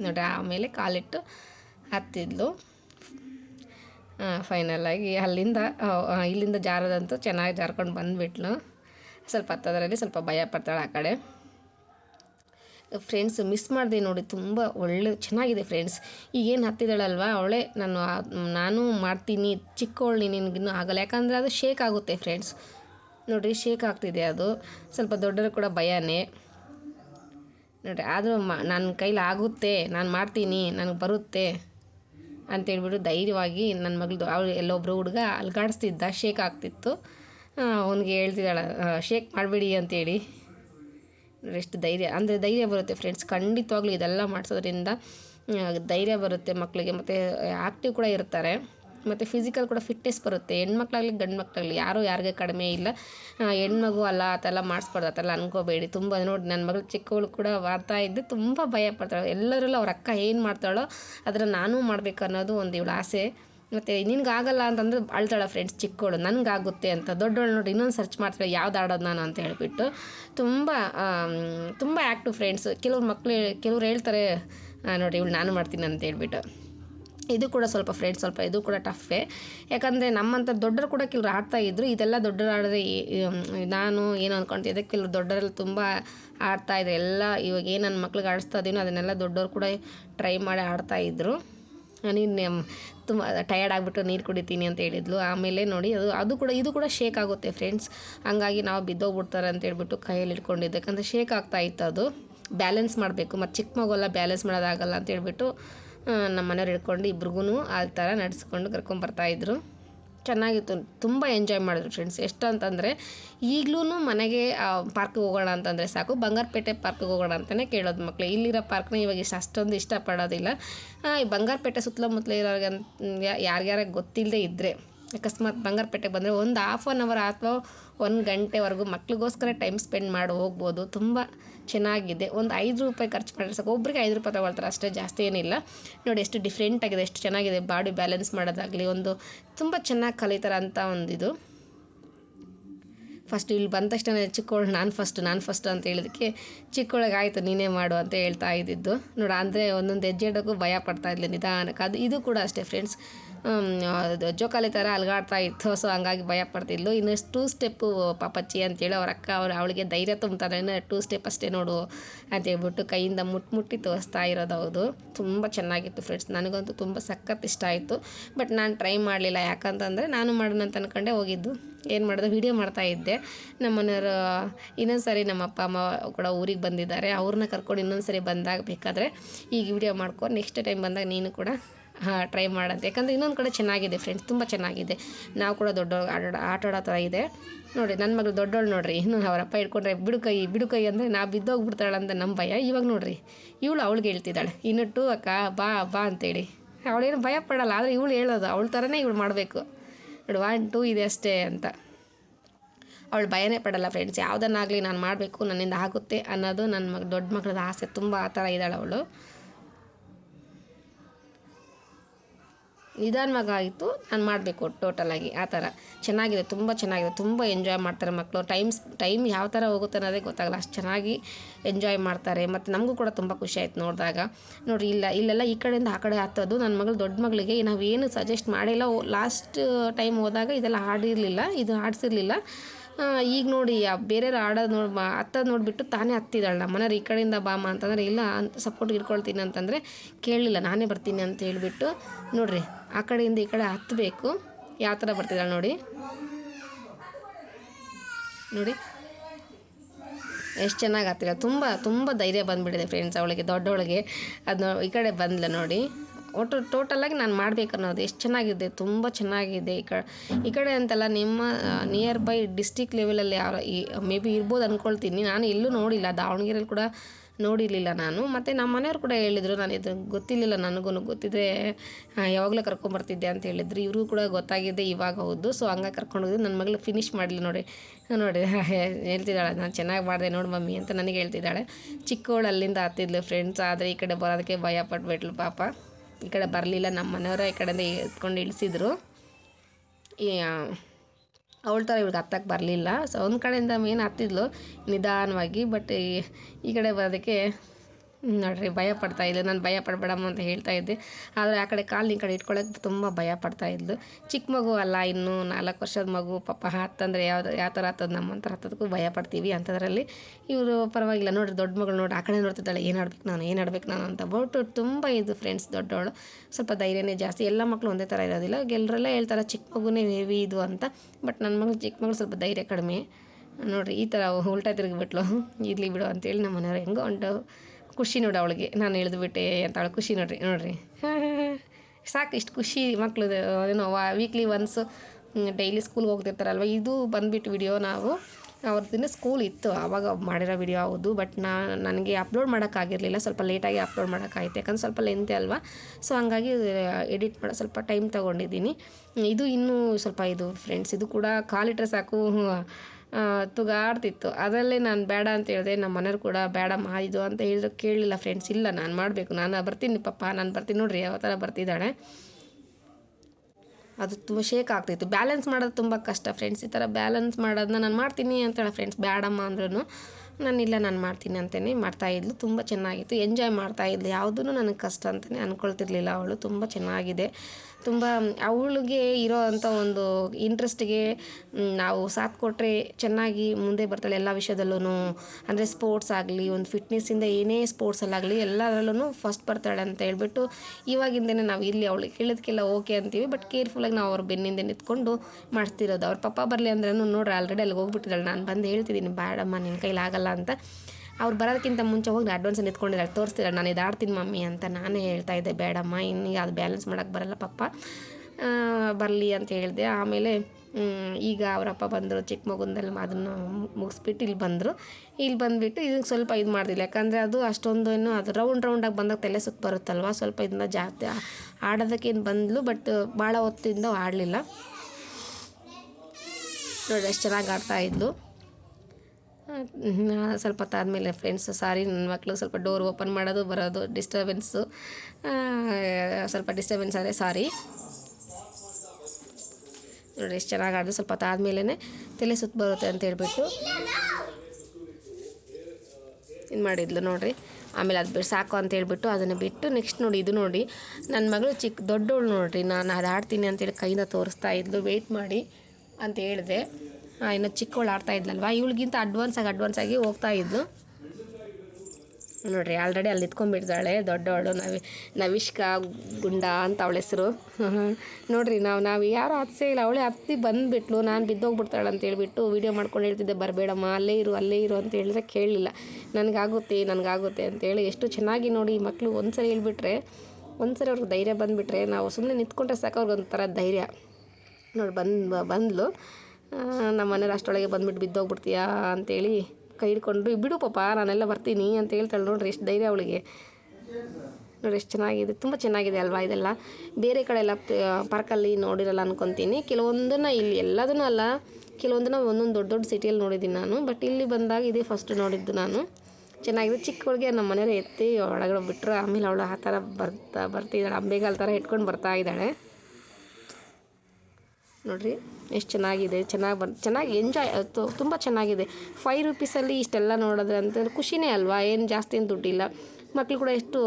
ನೋಡ್ರಿ, ಆಮೇಲೆ ಕಾಲಿಟ್ಟು ಹತ್ತಿದ್ಲು. ಫೈನಲ್ ಆಗಿ ಅಲ್ಲಿಂದ ಇಲ್ಲಿಂದ ಜಾರದಂತೂ ಚೆನ್ನಾಗಿ ಜಾರ್ಕೊಂಡು ಬಂದುಬಿಟ್ಲು. ಸ್ವಲ್ಪ ಹತ್ತೋದ್ರಲ್ಲಿ ಸ್ವಲ್ಪ ಭಯ ಪಡ್ತಾಳೆ ಆ ಕಡೆ. ಫ್ರೆಂಡ್ಸ್ ಮಿಸ್ ಮಾಡಿದೆ ನೋಡಿ, ತುಂಬ ಒಳ್ಳೆ, ಚೆನ್ನಾಗಿದೆ ಫ್ರೆಂಡ್ಸ್ ಈಗೇನು ಹತ್ತಿದ್ದಾಳಲ್ವ? ಅವಳೆ, ನಾನು ನಾನು ಮಾಡ್ತೀನಿ ಚಿಕ್ಕವಳು ನಿನಗಿನ್ನೂ ಆಗಲ್ಲ. ಯಾಕಂದರೆ ಅದು ಶೇಕ್ ಆಗುತ್ತೆ ಫ್ರೆಂಡ್ಸ್ ನೋಡಿರಿ ಶೇಕ್ ಆಗ್ತಿದೆ ಅದು. ಸ್ವಲ್ಪ ದೊಡ್ಡರು ಕೂಡ ಭಯನೇ. ನೋಡಿರಿ, ಆದರೂ ಮ ನನ್ನ ಕೈಲಿ ಆಗುತ್ತೆ, ನಾನು ಮಾಡ್ತೀನಿ, ನನಗೆ ಬರುತ್ತೆ ಅಂತೇಳ್ಬಿಟ್ಟು ಧೈರ್ಯವಾಗಿ ನನ್ನ ಮಗಳದು, ಅವಳು ಎಲ್ಲೊಬ್ಬರು ಹುಡುಗ ಅಲ್ಗಾಡಿಸ್ತಿದ್ದ ಶೇಕ್ ಆಗ್ತಿತ್ತು. ಅವನಿಗೆ ಹೇಳ್ತಿದ್ದಾಳೆ ಶೇಕ್ ಮಾಡಬೇಡಿ ಅಂತೇಳಿ. ಎಷ್ಟು ಧೈರ್ಯ, ಅಂದರೆ ಧೈರ್ಯ ಬರುತ್ತೆ ಫ್ರೆಂಡ್ಸ್ ಖಂಡಿತವಾಗ್ಲೂ ಇದೆಲ್ಲ ಮಾಡಿಸೋದ್ರಿಂದ ಧೈರ್ಯ ಬರುತ್ತೆ ಮಕ್ಕಳಿಗೆ ಮತ್ತು ಆ್ಯಕ್ಟಿವ್ ಕೂಡ ಇರ್ತಾರೆ, ಮತ್ತು ಫಿಸಿಕಲ್ ಕೂಡ ಫಿಟ್ನೆಸ್ ಬರುತ್ತೆ. ಹೆಣ್ಮಕ್ಳಾಗಲಿ ಗಂಡು ಮಕ್ಕಳಾಗಲಿ ಯಾರೂ ಯಾರಿಗೆ ಕಡಿಮೆ ಇಲ್ಲ. ಹೆಣ್ಮಗು ಅಲ್ಲ, ಆ ಥರ ಮಾಡಿಸ್ಬಾರ್ದು, ಆ ಥರ ಅನ್ಕೋಬೇಡಿ. ತುಂಬ ನೋಡಿ ನನ್ನ ಮಗಳು ಚಿಕ್ಕವಳು ಕೂಡ ವಾರ್ತಾ ಇದ್ದು, ತುಂಬ ಭಯ ಪಡ್ತಾಳೆ. ಎಲ್ಲರಲ್ಲೂ ಅವ್ರ ಅಕ್ಕ ಏನು ಮಾಡ್ತಾಳೋ ಅದನ್ನು ನಾನು ಮಾಡಬೇಕು ಅನ್ನೋದು ಒಂದು ಇವಳು ಆಸೆ. ಮತ್ತು ನಿನ್ಗಾಗಲ್ಲ ಅಂತಂದ್ರೆ ಅಳ್ತಾಳೆ ಫ್ರೆಂಡ್ಸ್ ಚಿಕ್ಕವಳು ನನಗಾಗುತ್ತೆ ಅಂತ ದೊಡ್ಡವಳು ನೋಡಿ ಇನ್ನೊಂದು ಸರ್ಚ್ ಮಾಡ್ತಾಳೆ ಯಾವ್ದು ಆಡೋದು ನಾನು ಅಂತ ಹೇಳಿಬಿಟ್ಟು ತುಂಬ ತುಂಬ ಆ್ಯಕ್ಟಿವ್ ಫ್ರೆಂಡ್ಸ್ ಕೆಲವ್ರು ಮಕ್ಕಳು ಕೆಲವ್ರು ಹೇಳ್ತಾರೆ ನೋಡಿ ಇವಳು ನಾನು ಮಾಡ್ತೀನಿ ಅಂತ ಹೇಳ್ಬಿಟ್ಟು. ಇದು ಕೂಡ ಸ್ವಲ್ಪ ಫ್ರೆಂಡ್ಸ್ ಸ್ವಲ್ಪ ಇದು ಕೂಡ ಟಫೇ ಯಾಕಂದರೆ ನಮ್ಮಂಥ ದೊಡ್ಡರು ಕೂಡ ಕೆಲವ್ರು ಆಡ್ತಾ ಇದ್ರು, ಇದೆಲ್ಲ ದೊಡ್ಡರು ಆಡಿದ್ರೆ ನಾನು ಏನು ಅಂದ್ಕೊಳ್ತಿದ್ದೆ ಕೆಲವ್ರು ದೊಡ್ಡರಲ್ಲಿ ತುಂಬ ಆಡ್ತಾ ಇದ್ರು. ಎಲ್ಲ ಇವಾಗ ಏನು ನನ್ನ ಮಕ್ಳಿಗೆ ಆಡಿಸ್ತಾ ಇದೀನೋ ಅದನ್ನೆಲ್ಲ ದೊಡ್ಡವರು ಕೂಡ ಟ್ರೈ ಮಾಡಿ ಆಡ್ತಾ ಇದ್ರು. ನೀನು ತುಂಬ ಟಯರ್ಡ್ ಆಗಿಬಿಟ್ಟು ನೀರು ಕುಡಿತೀನಿ ಅಂತ ಹೇಳಿದ್ಲು. ಆಮೇಲೆ ನೋಡಿ, ಅದು ಅದು ಕೂಡ, ಇದು ಕೂಡ ಶೇಕ್ ಆಗುತ್ತೆ ಫ್ರೆಂಡ್ಸ್ ಹಂಗಾಗಿ ನಾವು ಬಿದ್ದೋಗ್ಬಿಡ್ತಾರೆ ಅಂತ ಹೇಳ್ಬಿಟ್ಟು ಕೈಯಲ್ಲಿ ಇಟ್ಕೊಂಡಿದ್ದೆ. ಯಾಕಂದರೆ ಶೇಕ್ ಆಗ್ತಾ ಇತ್ತು ಅದು. ಬ್ಯಾಲೆನ್ಸ್ ಮಾಡಬೇಕು. ಮತ್ತು ಚಿಕ್ಕ ಮಗುವೆಲ್ಲ ಬ್ಯಾಲೆನ್ಸ್ ಮಾಡೋದಾಗಲ್ಲ ಅಂತ ಹೇಳ್ಬಿಟ್ಟು ನಮ್ಮ ಮನೆಯವ್ರು ಹಿಡ್ಕೊಂಡು ಇಬ್ರಿಗೂ ಆ ಥರ ನಡೆಸ್ಕೊಂಡು ಕರ್ಕೊಂಬರ್ತಾಯಿದ್ರು ಚೆನ್ನಾಗಿತ್ತು. ತುಂಬ ಎಂಜಾಯ್ ಮಾಡಿದ್ರು ಫ್ರೆಂಡ್ಸ್ ಎಷ್ಟು ಅಂತಂದರೆ ಈಗಲೂ ಮನೆಗೆ ಪಾರ್ಕ್ಗೆ ಹೋಗೋಣ ಅಂತಂದರೆ ಸಾಕು. ಬಂಗಾರಪೇಟೆ ಪಾರ್ಕ್ಗೆ ಹೋಗೋಣ ಅಂತಲೇ ಕೇಳೋದು ಮಕ್ಕಳು ಇಲ್ಲಿರೋ ಪಾರ್ಕ್ನ ಇವಾಗ ಇಷ್ಟು ಅಷ್ಟೊಂದು ಇಷ್ಟಪಡೋದಿಲ್ಲ. ಬಂಗಾರಪೇಟೆ ಸುತ್ತಮುತ್ತಲ ಇರೋರಿಗೆ ಯಾರ್ಯಾರಿಗೆ ಗೊತ್ತಿಲ್ಲದೆ ಇದ್ದರೆ ಅಕಸ್ಮಾತ್ ಬಂಗಾರಪೇಟೆಗೆ ಬಂದರೆ ಒಂದು ಹಾಫ್ ಆನ್ ಅವರ್ ಅಥವಾ ಒಂದು ಗಂಟೆವರೆಗೂ ಮಕ್ಳಿಗೋಸ್ಕರ ಟೈಮ್ ಸ್ಪೆಂಡ್ ಮಾಡಿ, ಹೋಗ್ಬೋದು. ತುಂಬ ಚೆನ್ನಾಗಿದೆ. ಒಂದು ಐದು ರೂಪಾಯಿ ಖರ್ಚು ಮಾಡಿದ್ರೆ ಸಾಕು. ಒಬ್ರಿಗೆ ಐದು ರೂಪಾಯಿ ತಗೊಳ್ತಾರೆ, ಅಷ್ಟೇ ಜಾಸ್ತಿ ಏನಿಲ್ಲ. ನೋಡಿ ಎಷ್ಟು ಡಿಫ್ರೆಂಟ್ ಆಗಿದೆ, ಎಷ್ಟು ಚೆನ್ನಾಗಿದೆ ಬಾಡಿ ಬ್ಯಾಲೆನ್ಸ್ ಮಾಡೋದಾಗಲಿ, ಒಂದು ತುಂಬ ಚೆನ್ನಾಗಿ ಕಲಿತಾರೆ ಅಂತ ಇದು ಫಸ್ಟ್ ಇಲ್ಲಿ ಬಂದ ತಕ್ಷಣ ಚಿಕ್ಕವಳು ನಾನು ಫಸ್ಟ್ ನಾನು ಫಸ್ಟ್ ಅಂತ ಹೇಳಿದಕ್ಕೆ ಚಿಕ್ಕವಳಿಗೆ ಆಯಿತು, ನೀನೇ ಮಾಡು ಅಂತ ಹೇಳ್ತಾ ಇದ್ದಿದ್ದು. ನೋಡು, ಅಂದರೆ ಒಂದೊಂದು ಹೆಜ್ಜೆ ಇಡೋಕ್ಕೂ ಭಯ ಪಡ್ತಾ ಇರಲಿಲ್ಲ ನಿಧಾನಕ್ಕೆ. ಅದು, ಇದು ಕೂಡ ಅಷ್ಟೇ ಫ್ರೆಂಡ್ಸ್ ಜೋಕಾಲಿ ಥರ ಅಲ್ಗಾಡ್ತಾ ಇತ್ತು. ಸೊ ಹಂಗಾಗಿ ಭಯ ಪಡ್ತಿದ್ಲು. ಇನ್ನು ಟೂ ಸ್ಟೆಪ್ಪು ಪಾಪಚ್ಚಿ ಅಂತೇಳಿ ಅವ್ರ ಅಕ್ಕ ಅವ್ರು ಅವಳಿಗೆ ಧೈರ್ಯ ತುಂಬ್ತಾರೆ. ಟೂ ಸ್ಟೆಪ್ ಅಷ್ಟೇ ನೋಡು ಅಂತ ಹೇಳ್ಬಿಟ್ಟು ಕೈಯಿಂದ ಮುಟ್ ಮುಟ್ಟಿ ತೋರಿಸ್ತಾ ಇರೋದು ಹೌದು ತುಂಬ ಚೆನ್ನಾಗಿತ್ತು ಫ್ರೆಂಡ್ಸ್ ನನಗಂತೂ ತುಂಬ ಸಖತ್ ಇಷ್ಟ ಆಯಿತು. ಬಟ್ ನಾನು ಟ್ರೈ ಮಾಡಲಿಲ್ಲ. ಯಾಕಂತಂದರೆ ನಾನು ಮಾಡೋಣ ಅಂತ ಅನ್ಕೊಂಡೆ ಹೋಗಿದ್ದು. ಏನು ಮಾಡೋದು? ವೀಡಿಯೋ ಮಾಡ್ತಾ ಇದ್ದೆ. ನಮ್ಮ ಮನೆಯವರು ಇನ್ನೊಂದು ಸರಿ ನಮ್ಮ ಅಪ್ಪ, ಅಮ್ಮ ಕೂಡ ಊರಿಗೆ ಬಂದಿದ್ದಾರೆ. ಅವ್ರನ್ನ ಕರ್ಕೊಂಡು ಇನ್ನೊಂದು ಸರಿ ಬಂದಾಗ ಬೇಕಾದರೆ ಈಗ ವಿಡಿಯೋ ಮಾಡ್ಕೊ. ನೆಕ್ಸ್ಟ್ ಟೈಮ್ ಬಂದಾಗ ನೀನು ಕೂಡ ಟ್ರೈ ಮಾಡಂತೆ. ಯಾಕಂದರೆ ಇನ್ನೊಂದು ಕಡೆ ಚೆನ್ನಾಗಿದೆ ಫ್ರೆಂಡ್ಸ್ ತುಂಬ ಚೆನ್ನಾಗಿದೆ. ನಾವು ಕೂಡ ದೊಡ್ಡ ಆಟ ಆಟ ಆಡೋ ಥರ ಇದೆ. ನೋಡಿ ನನ್ನ ಮಗಳು ದೊಡ್ಡವಳು ನೋಡ್ರಿ. ಇನ್ನು ಅವರಪ್ಪ ಹಿಡ್ಕೊಂಡ್ರೆ ಬಿಡುಕೈ ಬಿಡುಕೈ ಅಂದರೆ ನಾ ಬಿದ್ದೋಗ್ಬಿಡ್ತಾಳೆ ಅಂತ ನಮ್ಮ ಭಯ. ಇವಾಗ ನೋಡ್ರಿ, ಇವಳು ಅವಳಿಗೆ ಹೇಳ್ತಿದ್ದಾಳೆ. ಇನ್ನು ಟೂ ಅಕ್ಕ, ಬಾ ಬಾ ಅಂತೇಳಿ. ಅವಳೇನು ಭಯ ಪಡಲ್ಲ, ಆದರೆ ಇವಳು ಹೇಳೋದು, ಅವಳ ಥರನೇ ಇವಳು ಮಾಡಬೇಕು. ನೋಡಿ ಒನ್ ಟೂ ಇದೆ ಅಷ್ಟೇ ಅಂತ. ಅವಳು ಭಯನೇ ಪಡಲ್ಲ ಫ್ರೆಂಡ್ಸ್ ಯಾವುದನ್ನಾಗಲಿ ನಾನು ಮಾಡಬೇಕು, ನನ್ನಿಂದ ಆಗುತ್ತೆ ಅನ್ನೋದು ನನ್ನ ಮಗ, ದೊಡ್ಡ ಮಗಳದ ಆಸೆ ತುಂಬ ಆ ಥರ ಇದ್ದಾಳೆ ಅವಳು. ನಿಧಾನವಾಗಿ ಆಯಿತು ನಾನು ಮಾಡಬೇಕು ಟೋಟಲಾಗಿ ಆ ಥರ. ಚೆನ್ನಾಗಿದೆ, ತುಂಬ ಚೆನ್ನಾಗಿದೆ, ತುಂಬ ಎಂಜಾಯ್ ಮಾಡ್ತಾರೆ ಮಕ್ಕಳು ಟೈಮ್ಸ್ ಟೈಮ್ ಯಾವ ಥರ ಹೋಗುತ್ತೆ ಅನ್ನೋದೇ ಗೊತ್ತಾಗಲ್ಲ. ಅಷ್ಟು ಚೆನ್ನಾಗಿ ಎಂಜಾಯ್ ಮಾಡ್ತಾರೆ. ಮತ್ತು ನಮಗೂ ಕೂಡ ತುಂಬ ಖುಷಿ ಆಯ್ತು ನೋಡಿದಾಗ. ನೋಡಿರಿ, ಇಲ್ಲ, ಇಲ್ಲೆಲ್ಲ ಈ ಕಡೆಯಿಂದ ಆ ಕಡೆ ಹತ್ತೋದು ನನ್ನ ಮಗಳು ದೊಡ್ಡ ಮಗಳಿಗೆ ನಾವೇನು ಸಜೆಸ್ಟ್ ಮಾಡಿಲ್ಲ. ಲಾಸ್ಟ್ ಟೈಮ್ ಹೋದಾಗ ಇದೆಲ್ಲ ಹಾಡಿರಲಿಲ್ಲ, ಇದು ಹಾಡಿಸಿರ್ಲಿಲ್ಲ. ಈಗ ನೋಡಿ ಬೇರೆಯವ್ರು ಆಡೋದು ನೋಡಿ ಹತ್ತೋದು ನೋಡಿಬಿಟ್ಟು ತಾನೇ ಹತ್ತಿದ್ದಾಳೆ. ನಮ್ಮ ಮನೆಯವ್ರು ಈ ಕಡೆಯಿಂದ ಬಾಮ ಅಂತಂದರೆ, ಇಲ್ಲ ಅಂತ ಸಪೋರ್ಟ್ ಇಟ್ಕೊಳ್ತೀನಿ ಅಂತಂದರೆ ಕೇಳಲಿಲ್ಲ ನಾನೇ ಬರ್ತೀನಿ ಅಂತ ಹೇಳಿಬಿಟ್ಟು, ನೋಡಿರಿ, ಆ ಕಡೆಯಿಂದ ಈ ಕಡೆ ಹತ್ತಬೇಕು ಯಾವ ಥರ ಬರ್ತಿದ್ದಾಳೆ ನೋಡಿ. ನೋಡಿ. ಎಷ್ಟು ಚೆನ್ನಾಗಿ ಹತ್ತಿಲ್ಲ ತುಂಬ ತುಂಬ ಧೈರ್ಯ ಬಂದುಬಿಟ್ಟಿದೆ ಫ್ರೆಂಡ್ಸ್ ಅವಳಿಗೆ, ದೊಡ್ಡವಳಿಗೆ. ಅದು ಈ ಕಡೆ ಬಂದ್ಲ ನೋಡಿ. ಒಟ್ಟು ಟೋಟಲಾಗಿ ನಾನು ಮಾಡಬೇಕು ಅನ್ನೋದು. ಎಷ್ಟು ಚೆನ್ನಾಗಿದೆ, ತುಂಬ ಚೆನ್ನಾಗಿದೆ. ಈ ಕಡೆ ಈ ಕಡೆ ಅಂತಲ್ಲ ನಿಮ್ಮ ನಿಯರ್ ಬೈ ಡಿಸ್ಟಿಕ್ ಲೆವೆಲಲ್ಲಿ ಯಾವ ಮೇ ಬಿ ಇರ್ಬೋದು ಅಂದ್ಕೊಳ್ತೀನಿ ನಾನು ಎಲ್ಲೂ ನೋಡಿಲ್ಲ. ದಾವಣಗೆರೆಯಲ್ಲಿ ಕೂಡ ನೋಡಿರಲಿಲ್ಲ ನಾನು. ಮತ್ತು ನಮ್ಮ ಮನೆಯವ್ರು ಕೂಡ ಹೇಳಿದರು. ನಾನು ಇದು ಗೊತ್ತಿರಲಿಲ್ಲ ನನಗೂ ಗೊತ್ತಿದ್ದರೆ ಯಾವಾಗಲೂ ಕರ್ಕೊಂಬರ್ತಿದ್ದೆ ಅಂತ ಹೇಳಿದ್ರು. ಇವರು ಕೂಡ ಗೊತ್ತಾಗಿದೆ ಇವಾಗ ಹೌದು. ಸೊ ಹಂಗಾಗಿ ಕರ್ಕೊಂಡೋಗಿದ್ದು ನನ್ನ ಮಗಳು ಫಿನಿಶ್ ಮಾಡಲಿ ನೋಡಿ. ನೋಡಿ, ಹೇಳ್ತಿದ್ದಾಳೆ. ನಾನು ಚೆನ್ನಾಗಿ ಮಾಡಿದೆ ನೋಡಿ ಮಮ್ಮಿ ಅಂತ ನನಗೆ ಹೇಳ್ತಿದ್ದಾಳೆ. ಚಿಕ್ಕವಳು ಅಲ್ಲಿಂದ ಹತ್ತಿದ್ಲು ಫ್ರೆಂಡ್ಸ್ ಆದರೆ ಈ ಕಡೆ ಬರೋದಕ್ಕೆ ಭಯ ಪಟ್ಬಿಟ್ಲು ಪಾಪ. ಈ ಕಡೆ ಬರಲಿಲ್ಲ, ನಮ್ಮ ಮನೆಯವರೇ ಈ ಕಡೆಯಿಂದ ಎತ್ಕೊಂಡು ಇಳಿಸಿದ್ರು. ಈ ಅವಳ ಥರ ಇವ್ಳಿಗೆ ಹತ್ತಕ್ಕೆ ಬರಲಿಲ್ಲ. ಸೊ ಒಂದು ಕಡೆಯಿಂದ ಮೇನ್ ಹತ್ತಿದ್ಲು, ನಿಧಾನವಾಗಿ ಬಟ್ ಈ ಈ ಕಡೆ ಬರೋದಕ್ಕೆ ನೋಡ್ರಿ, ಭಯ ಪಡ್ತಾ ಇದ್ಲು. ನಾನು ಭಯ ಪಡಬೇಡಮ್ಮ ಅಂತ ಹೇಳ್ತಾ ಇದ್ದೆ. ಆದರೆ ಆ ಕಡೆ ಕಾಲು ಈ ಕಡೆ ಇಟ್ಕೊಳ್ಳೋಕೆ ತುಂಬ ಭಯ ಪಡ್ತಾ ಇದ್ಲು. ಚಿಕ್ಕ ಮಗು ಅಲ್ಲ, ಇನ್ನೂ ನಾಲ್ಕು ವರ್ಷದ ಮಗು, ಪಾಪ ಹತ್ತಂದರೆ ಯಾವ್ದು, ಯಾವ ಥರ ಹತ್ತದ, ನಮ್ಮ ಥರ ಹತ್ತೋದಕ್ಕೂ ಭಯ ಪಡ್ತೀವಿ ಅಂಥದ್ರಲ್ಲಿ ಇವರು ಪರವಾಗಿಲ್ಲ. ನೋಡ್ರಿ, ದೊಡ್ಡ ಮಗಳು ನೋಡಿ ಆ ಕಡೆ ನೋಡ್ತಿದ್ದಾಳೆ, ಏನು ಆಡ್ಬೇಕು ನಾನು, ಏನು ಆಡ್ಬೇಕು ನಾನು ಅಂತ ಬಟ್ ತುಂಬ ಇದು ಫ್ರೆಂಡ್ಸ್ ದೊಡ್ಡವಳು ಸ್ವಲ್ಪ ಧೈರ್ಯನೇ ಜಾಸ್ತಿ. ಎಲ್ಲ ಮಕ್ಕಳು ಒಂದೇ ಥರ ಇರೋದಿಲ್ಲ. ಎಲ್ಲರೆಲ್ಲ ಹೇಳ್ತಾರೆ ಚಿಕ್ಕ ಮಗುನೇ ಹೆವಿ ಇದು ಅಂತ. ಬಟ್ ನನ್ನ ಮಗಳು ಚಿಕ್ಕ ಮಗಳು ಸ್ವಲ್ಪ ಧೈರ್ಯ ಕಡಿಮೆ. ನೋಡಿರಿ, ಈ ಥರ ಉಲ್ಟಾ ತಿರುಗಿಬಿಟ್ಲು. ಇರಲಿ ಬಿಡು ಅಂತೇಳಿ ನಮ್ಮ ಮನೆಯವ್ರು ಹೆಂಗೋ ಹೊಂಟು ಖುಷಿ ನೋಡಿ ಅವಳಿಗೆ. ನಾನು ಇಳಿದ್ಬಿಟ್ಟೆ ಅಂತ ಅವಳು ಖುಷಿ ನೋಡ್ರಿ ನೋಡ್ರಿ. ಸಾಕು ಇಷ್ಟು ಖುಷಿ ಮಕ್ಕಳು ಏನೋ ವಾ ವೀಕ್ಲಿ ಒನ್ಸ್ ಡೈಲಿ ಸ್ಕೂಲ್ಗೆ ಹೋಗ್ತಿರ್ತಾರಲ್ವ, ಇದು ಬಂದುಬಿಟ್ಟು ವಿಡಿಯೋ ನಾವು ಅವ್ರದ್ದು ಸ್ಕೂಲ್ ಇತ್ತು. ಆವಾಗ ಮಾಡಿರೋ ವಿಡಿಯೋ ಹೌದು ಬಟ್ ನಾ, ನನಗೆ ಅಪ್ಲೋಡ್ ಮಾಡೋಕ್ಕಾಗಿರಲಿಲ್ಲ ಸ್ವಲ್ಪ ಲೇಟಾಗಿ ಅಪ್ಲೋಡ್ ಮಾಡೋಕ್ಕಾಯ್ತು ಯಾಕಂದ್ರೆ ಸ್ವಲ್ಪ ಲೆಂತೆ ಅಲ್ವಾ. ಸೊ ಹಂಗಾಗಿ ಎಡಿಟ್ ಮಾಡೋ, ಸ್ವಲ್ಪ ಟೈಮ್ ತೊಗೊಂಡಿದ್ದೀನಿ. ಇದು ಇನ್ನೂ ಸ್ವಲ್ಪ ಇದು ಫ್ರೆಂಡ್ಸ್ ಇದು ಕೂಡ ಕಾಲಿಟ್ರೆ ಸಾಕು. ತುಗಾಡ್ತಿತ್ತು. ಅದರಲ್ಲೇ ನಾನು ಬೇಡ ಅಂತ ಹೇಳಿದೆ ನಮ್ಮ ಮನೆಯವ್ರು ಕೂಡ ಬೇಡ ಇದು ಅಂತ ಹೇಳಿದ್ರು. ಕೇಳಲಿಲ್ಲ ಫ್ರೆಂಡ್ಸ್ ಇಲ್ಲ, ನಾನು ಮಾಡಬೇಕು. ನಾನು ಬರ್ತೀನಿ ಪಪ್ಪ, ನಾನು ಬರ್ತೀನಿ ನೋಡ್ರಿ, ಯಾವ ಥರ ಬರ್ತಿದ್ದಾಳೆ. ಅದು ತುಂಬ ಶೇಕ್ ಆಗ್ತಿತ್ತು. ಬ್ಯಾಲೆನ್ಸ್ ಮಾಡೋದು ತುಂಬ ಕಷ್ಟ ಫ್ರೆಂಡ್ಸ್ ಈ ಥರ ಬ್ಯಾಲೆನ್ಸ್ ಮಾಡೋದನ್ನ ನಾನು ಮಾಡ್ತೀನಿ ಅಂತೇಳಿ ಫ್ರೆಂಡ್ಸ್ ಬೇಡಮ್ಮ ಅಂದ್ರೂ ನಾನು ಇಲ್ಲ, ನಾನು ಮಾಡ್ತೀನಿ ಅಂತಲೇ ಮಾಡ್ತಾಯಿದ್ಲು ತುಂಬ ಚೆನ್ನಾಗಿತ್ತು. ಎಂಜಾಯ್ ಮಾಡ್ತಾಯಿದ್ಲು ಯಾವುದೂ ನನಗೆ ಕಷ್ಟ ಅಂತಲೇ ಅಂದ್ಕೊಳ್ತಿರ್ಲಿಲ್ಲ ಅವಳು. ತುಂಬ ಚೆನ್ನಾಗಿದೆ. ತುಂಬ ಅವಳಿಗೆ ಇರೋ ಅಂಥ ಒಂದು ಇಂಟ್ರೆಸ್ಟಿಗೆ ನಾವು ಸಾಥ್ ಕೊಟ್ಟರೆ ಚೆನ್ನಾಗಿ ಮುಂದೆ ಬರ್ತಾಳೆ ಎಲ್ಲ ವಿಷಯದಲ್ಲೂ ಅಂದರೆ ಸ್ಪೋರ್ಟ್ಸ್ ಆಗಲಿ, ಒಂದು ಫಿಟ್ನೆಸ್ಸಿಂದ ಏನೇ ಸ್ಪೋರ್ಟ್ಸಲ್ಲಾಗಲಿ ಎಲ್ಲದರಲ್ಲೂ ಫಸ್ಟ್ ಬರ್ತಾಳೆ ಅಂತ ಹೇಳ್ಬಿಟ್ಟು ಇವಾಗಿಂದನೇ ನಾವು ಇಲ್ಲಿ ಅವಳಿಗೆ ಕೇಳೋದಕ್ಕೆಲ್ಲ ಓಕೆ ಅಂತೀವಿ. ಬಟ್ ಕೇರ್ಫುಲ್ಲಾಗಿ ನಾವು ಅವ್ರ ಬೆನ್ನಿಂದ ನಿಂತ್ಕೊಂಡು ಮಾಡ್ತಿರೋದು. ಅವ್ರ ಪಪ್ಪ ಬರಲಿ ಅಂದ್ರೆ ನೋಡ್ರಿ ಆಲ್ರೆಡಿ ಅಲ್ಲಿಗೆ ಹೋಗ್ಬಿಟ್ಟಿದ್ದಾಳೆ. ನಾನು ಬಂದು ಹೇಳ್ತಿದ್ದೀನಿ ಬೇಡಮ್ಮ ನಿನ್ನ ಕೈಲಾಗಲ್ಲ ಅಂತ. ಅವ್ರು ಬರೋದಕ್ಕಿಂತ ಮುಂಚೆ ಹೋಗಿ ಅಡ್ವಾನ್ಸ್ ನಿಂತ್ಕೊಂಡಿದ್ದಾಳೆ ತೋರಿಸ್ತಿಲ್ಲ ನಾನು ಇದು ಆಡ್ತೀನಿ ಮಮ್ಮಿ ಅಂತ ನಾನೇ ಹೇಳ್ತಾ ಇದ್ದೆ, ಬೇಡಮ್ಮ ಇನ್ನು ಅದು ಬ್ಯಾಲೆನ್ಸ್ ಮಾಡೋಕ್ಕೆ ಬರಲ್ಲ ಪಪ್ಪ ಬರಲಿ ಅಂತ ಹೇಳಿದೆ. ಆಮೇಲೆ ಈಗ ಅವರಪ್ಪ ಬಂದರು, ಚಿಕ್ಕ ಮಗುಂದಲ್ಲಿ ಅದನ್ನು ಮುಗಿಸ್ಬಿಟ್ಟು ಇಲ್ಲಿ ಬಂದರು. ಇಲ್ಲಿ ಬಂದುಬಿಟ್ಟು ಇದಕ್ಕೆ ಸ್ವಲ್ಪ ಇದು ಮಾಡಿದಿಲ್ಲ ಯಾಕಂದರೆ ಅದು ಅಷ್ಟೊಂದು ಏನು, ಅದು ರೌಂಡ್ ರೌಂಡಾಗಿ ಬಂದಾಗ ತಲೆ ಸುತ್ತ ಬರುತ್ತಲ್ವ? ಸ್ವಲ್ಪ ಇದನ್ನ ಜಾಸ್ತಿ ಆಡೋದಕ್ಕೇನು ಬಂದ್ಲು ಬಟ್ ಭಾಳ ಹೊತ್ತಿಂದ ಆಡಲಿಲ್ಲ. ನೋಡಿ, ಎಷ್ಟು ಚೆನ್ನಾಗಿ ಆಡ್ತಾಯಿದ್ಲು ಸ್ವಲ್ಪ ಹೊತ್ತಾದಮೇಲೆ ಫ್ರೆಂಡ್ಸ್ ಸಾರಿ ನನ್ನ ಮಕ್ಕಳು ಸ್ವಲ್ಪ ಡೋರ್ ಓಪನ್ ಮಾಡೋದು, ಬರೋದು ಡಿಸ್ಟರ್ಬೆನ್ಸು ಸ್ವಲ್ಪ ಡಿಸ್ಟರ್ಬೆನ್ಸ್ ಆದರೆ ಸಾರಿ. ನೋಡಿ ಎಷ್ಟು ಚೆನ್ನಾಗಿ ಸ್ವಲ್ಪ ಹೊತ್ತಾದ್ಮೇಲೆ ತಲೆ ಸುತ್ತ ಬರುತ್ತೆ ಅಂತ ಹೇಳ್ಬಿಟ್ಟು ಇದು ಮಾಡಿದ್ಲು ನೋಡಿರಿ. ಆಮೇಲೆ ಅದು ಬಿಟ್ಟು ಸಾಕು ಅಂತ ಹೇಳ್ಬಿಟ್ಟು ಅದನ್ನು ಬಿಟ್ಟು ನೆಕ್ಸ್ಟ್ ನೋಡಿ, ಇದು ನೋಡಿ. ನನ್ನ ಮಗಳು ಚಿಕ್ಕ ದೊಡ್ಡವಳು ನೋಡಿರಿ. ನಾನು ಅದು ಆಡ್ತೀನಿ ಅಂತೇಳಿ ಕೈಯಿಂದ ತೋರಿಸ್ತಾ ಇದ್ಲು ವೆಯ್ಟ್ ಮಾಡಿ ಅಂತ ಹೇಳಿದೆ. ಇನ್ನು ಚಿಕ್ಕವಳು ಆಡ್ತಾ ಇದ್ಲಲ್ವ? ಇವಳಿಗಿಂತ ಅಡ್ವಾನ್ಸ್ ಆಗಿ ಅಡ್ವಾನ್ಸ್ ಆಗಿ ಹೋಗ್ತಾ ಇದ್ಲು. ನೋಡ್ರಿ ಆಲ್ರೆಡಿ ಅಲ್ಲಿ ನಿತ್ಕೊಂಡ್ಬಿಡ್ತಾಳೆ, ದೊಡ್ಡವಳು ನವಿ, ನವಿಷ್ಕಾ ಗುಂಡ ಅಂತ ಅವಳ ಹೆಸರು. ನೋಡ್ರಿ, ನಾವು ನಾವು ಯಾರು ಹತ್ಸೇ ಇಲ್ಲ, ಅವಳೇ ಹತ್ತಿ ಬಂದುಬಿಟ್ಲು. ನಾನು ಬಿದ್ದೋಗ್ಬಿಡ್ತಾಳೆ ಅಂತ ಹೇಳ್ಬಿಟ್ಟು ವೀಡಿಯೋ ಮಾಡ್ಕೊಂಡು ಹೇಳ್ತಿದ್ದೆ, ಬರಬೇಡಮ್ಮ, ಅಲ್ಲೇ ಇರು ಅಲ್ಲೇ ಇರು ಅಂತ ಹೇಳಿದ್ರೆ ಕೇಳಲಿಲ್ಲ ನನಗಾಗುತ್ತೆ ನನಗಾಗುತ್ತೆ ಅಂತೇಳಿ ಎಷ್ಟು ಚೆನ್ನಾಗಿ ನೋಡಿ ಮಕ್ಕಳು ಒಂದು ಸರಿ ಹೇಳ್ಬಿಟ್ರೆ ಒಂದು ಸರಿ ಅವ್ರಿಗೆ ಧೈರ್ಯ ಬಂದುಬಿಟ್ರೆ ನಾವು ಸುಮ್ಮನೆ ನಿಂತ್ಕೊಂಡ್ರೆ ಸಾಕು ಅವ್ರಿಗೆ ಒಂಥರ ಧೈರ್ಯ. ನೋಡಿ, ಬಂದು, ಬಂದ್ಲು. ನಮ್ಮ ಮನೇಲಿ ಅಷ್ಟೊಳಗೆ ಬಂದ್ಬಿಟ್ಟು ಬಿದ್ದೋಗ್ಬಿಡ್ತೀಯಾ ಅಂತೇಳಿ ಕೈ ಹಿಡ್ಕೊಂಡು ಬಿಡು ಪಾಪ, ನಾನೆಲ್ಲ ಬರ್ತೀನಿ ಅಂತ ಹೇಳ್ತಾಳೆ ನೋಡ್ರಿ, ಎಷ್ಟು ಧೈರ್ಯ ಅವಳಿಗೆ. ನೋಡಿ ಎಷ್ಟು ಚೆನ್ನಾಗಿದೆ, ತುಂಬ ಚೆನ್ನಾಗಿದೆ ಅಲ್ವಾ ಇದೆಲ್ಲ. ಬೇರೆ ಕಡೆ ಎಲ್ಲ ಪಾರ್ಕಲ್ಲಿ ನೋಡಿರಲ್ಲ ಅನ್ಕೊತೀನಿ. ಕೆಲವೊಂದನ್ನು ಇಲ್ಲಿ ಎಲ್ಲದನ್ನೂ ಅಲ್ಲ, ಕೆಲವೊಂದನ್ನು ಒಂದೊಂದು ದೊಡ್ಡ ದೊಡ್ಡ ಸಿಟಿಯಲ್ಲಿ ನೋಡಿದ್ದೀನಿ ನಾನು. ಬಟ್ ಇಲ್ಲಿ ಬಂದಾಗ ಇದೇ ಫಸ್ಟ್ ನೋಡಿದ್ದು ನಾನು. ಚೆನ್ನಾಗಿದೆ. ಚಿಕ್ಕವಳಿಗೆ ನಮ್ಮ ಮನೇಲಿ ಎತ್ತಿ ಒಳಗಡೆ ಬಿಟ್ಟರು ಆಮೇಲೆ ಅವಳು ಆ ಥರ ಬರ್ತಾ, ಬರ್ತಿದ್ದಾಳೆ, ಅಂಬೆಗಾಲ ಥರ ಇಟ್ಕೊಂಡು ಬರ್ತಾ ಇದ್ದಾಳೆ. ನೋಡ್ರಿ, ಎಷ್ಟು ಚೆನ್ನಾಗಿದೆ, ಚೆನ್ನಾಗಿ ಬಂದು, ಚೆನ್ನಾಗಿ ಎಂಜಾಯ್ ತುಂಬ ಚೆನ್ನಾಗಿದೆ. ಫೈ ರುಪೀಸಲ್ಲಿ ಇಷ್ಟೆಲ್ಲ ನೋಡಿದ್ರೆ ಅಂತಂದ್ರೆ ಖುಷಿನೇ ಅಲ್ವಾ? ಏನು ಜಾಸ್ತಿ ಏನು ದುಡ್ಡಿಲ್ಲ. ಮಕ್ಕಳು ಕೂಡ ಎಷ್ಟು,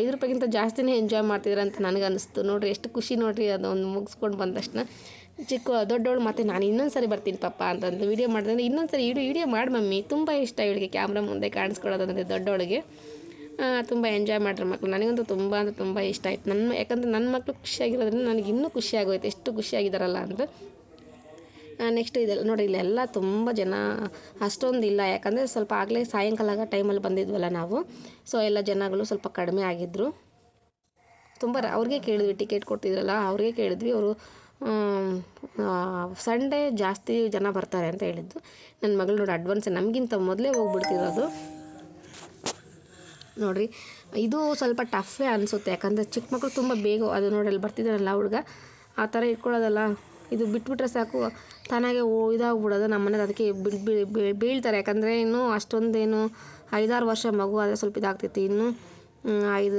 ಐದು ರೂಪಾಯಿಗಿಂತ ಜಾಸ್ತಿನೇ ಎಂಜಾಯ್ ಮಾಡ್ತಿದ್ರು ಅಂತ ನನಗೆ ಅನಿಸ್ತು. ನೋಡಿರಿ, ಎಷ್ಟು ಖುಷಿ ನೋಡಿರಿ ಅದೊಂದು ಮುಗಿಸ್ಕೊಂಡು ಬಂದ ತಕ್ಷಣ. ಚಿಕ್ಕ ದೊಡ್ಡವಳು ಮತ್ತೆ ನಾನು ಇನ್ನೊಂದು ಸಾರಿ ಬರ್ತೀನಿ ಪಪ್ಪ ಅಂತಂದು ವೀಡಿಯೋ ಮಾಡಿದ್ರೆ ಇನ್ನೊಂದು ಸಾರಿ ಇಡೀ ವಿಡಿಯೋ ಮಾಡಿ ಮಮ್ಮಿ. ತುಂಬ ಇಷ್ಟ ಇವಳಿಗೆ. ಕ್ಯಾಮ್ರಾ ಮುಂದೆ ಕಾಣಿಸ್ಕೊಳ್ಳೋದು ಅಂದರೆ ದೊಡ್ಡವಳಿಗೆ ತುಂಬ ಎಂಜಾಯ್ ಮಾಡ್ರಿ ಮಕ್ಕಳು ನನಗಂತೂ ತುಂಬ ಅಂದರೆ ತುಂಬ ಇಷ್ಟ ಆಯ್ತು. ನನ್ನ ಯಾಕಂದರೆ ನನ್ನ ಮಕ್ಕಳು ಖುಷಿಯಾಗಿರೋದ್ರಿಂದ ನನಗೆ ಇನ್ನೂ ಖುಷಿಯಾಗೋಯ್ತು. ಎಷ್ಟು ಖುಷಿಯಾಗಿದ್ದಾರಲ್ಲ ಅಂತ ನೆಕ್ಸ್ಟ್ ಇದೆಲ್ಲ ನೋಡಿ ಇಲ್ಲೆಲ್ಲ ತುಂಬ ಜನ ಅಷ್ಟೊಂದು ಇಲ್ಲ. ಯಾಕಂದರೆ ಸ್ವಲ್ಪ ಆಗಲೇ ಸಾಯಂಕಾಲ ಟೈಮಲ್ಲಿ ಬಂದಿದ್ವಲ್ಲ ನಾವು. ಸೊ ಎಲ್ಲ ಜನಗಳು ಸ್ವಲ್ಪ ಕಡಿಮೆ ಆಗಿದ್ದರು ತುಂಬ ಅವ್ರಿಗೆ ಕೇಳಿದ್ವಿ ಟಿಕೆಟ್ ಕೊಡ್ತಿದ್ರಲ್ಲ, ಅವ್ರಿಗೆ ಕೇಳಿದ್ವಿ. ಅವರು ಸಂಡೇ ಜಾಸ್ತಿ ಜನ ಬರ್ತಾರೆ ಅಂತ ಹೇಳಿದ್ದು. ನನ್ನ ಮಗಳು ನೋಡಿ ಅಡ್ವಾನ್ಸ್ ನಮಗಿಂತ ಮೊದಲೇ ಹೋಗ್ಬಿಡ್ತಿರೋದು. ನೋಡ್ರಿ. ಇದು ಸ್ವಲ್ಪ ಟಫೇ ಅನಿಸುತ್ತೆ. ಯಾಕಂದರೆ ಚಿಕ್ಕ ಮಕ್ಕಳು ತುಂಬ ಬೇಗ ಅದು ನೋಡಿ ಅಲ್ಲಿ ಬರ್ತಿದ್ದಾರಲ್ಲ ಹುಡುಗ. ಆ ಥರ ಇಟ್ಕೊಳ್ಳೋದಲ್ಲ. ಇದು ಬಿಟ್ಬಿಟ್ರೆ ಸಾಕು. ತಾನಾಗೆ ಓ ಇದಾಗ್ಬಿಡೋದು ನಮ್ಮ ಮನೇಲಿ. ಅದಕ್ಕೆ ಬೀಳ್ತಾರೆ. ಯಾಕಂದರೆ ಇನ್ನೂ ಅಷ್ಟೊಂದೇನು ಐದಾರು ವರ್ಷ ಮಗು ಆದರೆ ಸ್ವಲ್ಪ ಇದಾಗ್ತೈತಿ ಇನ್ನು ಐದು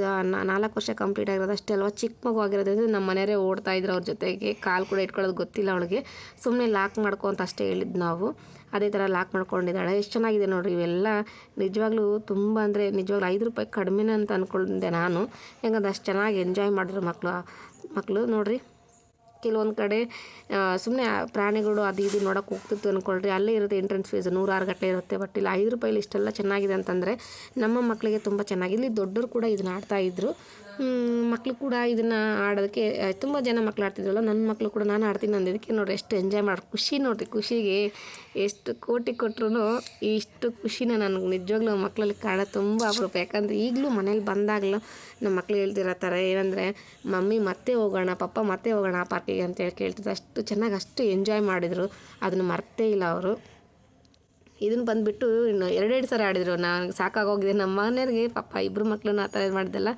ನಾಲ್ಕು ವರ್ಷ ಕಂಪ್ಲೀಟ್ ಆಗಿರೋದು, ಅಷ್ಟೇ ಅಲ್ವಾ? ಚಿಕ್ಕ ಮಗು ಆಗಿರೋದ್ರಿಂದ ನಮ್ಮ ಮನೆಯವರೇ ಓಡ್ತಾ ಇದ್ರು ಅವ್ರ ಜೊತೆಗೆ. ಕಾಲು ಕೂಡ ಇಟ್ಕೊಳ್ಳೋದು ಗೊತ್ತಿಲ್ಲ ಅವಳಿಗೆ. ಸುಮ್ಮನೆ ಲಾಕ್ ಮಾಡ್ಕೊ ಅಂತ ಅಷ್ಟೇ ಹೇಳಿದ್ದು ನಾವು. ಅದೇ ಥರ ಲಾಕ್ ಮಾಡ್ಕೊಂಡಿದ್ದಾಳೆ. ಎಷ್ಟು ಚೆನ್ನಾಗಿದೆ ನೋಡ್ರಿ ಇವೆಲ್ಲ. ನಿಜವಾಗ್ಲೂ ತುಂಬ ಅಂದರೆ ನಿಜವಾಗ್ಲೂ ಐದು ರೂಪಾಯಿ ಕಡಿಮೆನೇ ಅಂತ ಅಂದ್ಕೊಂಡಿದ್ದೆ ನಾನು. ಹೆಂಗಂದ್ರೆ ಅಷ್ಟು ಚೆನ್ನಾಗಿ ಎಂಜಾಯ್ ಮಾಡಿದ್ರು ಮಕ್ಕಳು ಮಕ್ಕಳು ನೋಡ್ರಿ. ಕೆಲವೊಂದು ಕಡೆ ಸುಮ್ಮನೆ ಪ್ರಾಣಿಗಳು ಅದು ಇದು ನೋಡೋಕೆ ಹೋಗ್ತಿತ್ತು ಅಂದ್ಕೊಳ್ರಿ ಅಲ್ಲೇ ಇರುತ್ತೆ ಎಂಟ್ರೆನ್ಸ್ ಫೀಸ್ ನೂರಾರು ಗಟ್ಟಲೆ ಇರುತ್ತೆ. ಬಟ್ ಇಲ್ಲಿ, ಐದು ರೂಪಾಯಿಲಿ ಇಷ್ಟೆಲ್ಲ ಚೆನ್ನಾಗಿದೆ ಅಂತಂದರೆ, ನಮ್ಮ ಮಕ್ಕಳಿಗೆ ತುಂಬ ಚೆನ್ನಾಗಿ, ಇಲ್ಲಿ ದೊಡ್ಡರು ಕೂಡ ಇದನ್ನ ಆಡ್ತಾ ಇದ್ರು. ಮಕ್ಕಳು ಕೂಡ ಇದನ್ನು ಆಡೋದಕ್ಕೆ ತುಂಬ ಜನ ಮಕ್ಳು ಆಡ್ತಿದ್ರಲ್ಲ ನನ್ನ ಮಕ್ಕಳು ಕೂಡ ನಾನು ಆಡ್ತೀನಿ ಅಂದಿದ್ದಕ್ಕೆ ನೋಡಿ, ಎಷ್ಟು ಎಂಜಾಯ್ ಮಾಡಿ, ಖುಷಿ ನೋಡಿರಿ ಖುಷಿಗೆ ಎಷ್ಟು ಕೋಟಿ ಕೊಟ್ಟರು ಇಷ್ಟು ಖುಷಿನ ನನಗೆ ನಿಜವಾಗ್ಲೂ ಮಕ್ಕಳಲ್ಲಿ ಕಾಣೋ ತುಂಬ ಅಪರೂಪ. ಯಾಕಂದರೆ ಈಗಲೂ ಮನೇಲಿ ಬಂದಾಗಲೂ ನಮ್ಮ ಮಕ್ಳು ಥರ ಏನಂದರೆ, ಮಮ್ಮಿ ಮತ್ತೆ ಹೋಗೋಣ, ಪಪ್ಪ ಮತ್ತೆ ಹೋಗೋಣ ಆ ಪಾರ್ಕಿಗೆ ಅಂತೇಳಿ ಕೇಳ್ತಿದ್ರು. ಅಷ್ಟು ಚೆನ್ನಾಗಿ ಅಷ್ಟು ಎಂಜಾಯ್ ಮಾಡಿದರು. ಅದನ್ನು ಮರ್ತೇ ಇಲ್ಲ ಅವರು. ಇದನ್ನು ಬಂದುಬಿಟ್ಟು ಇನ್ನು ಎರಡೆರಡು ಸಲ ಆಡಿದರು. ನಾನು ಸಾಕಾಗೋಗಿದೆ. ನಮ್ಮ ಮನೆಯವ್ರಿಗೆ ಪಾಪ ಇಬ್ಬರು ಮಕ್ಕಳನ್ನ ಆ ಥರ ಇದು ಮಾಡಿದೆಲ್ಲ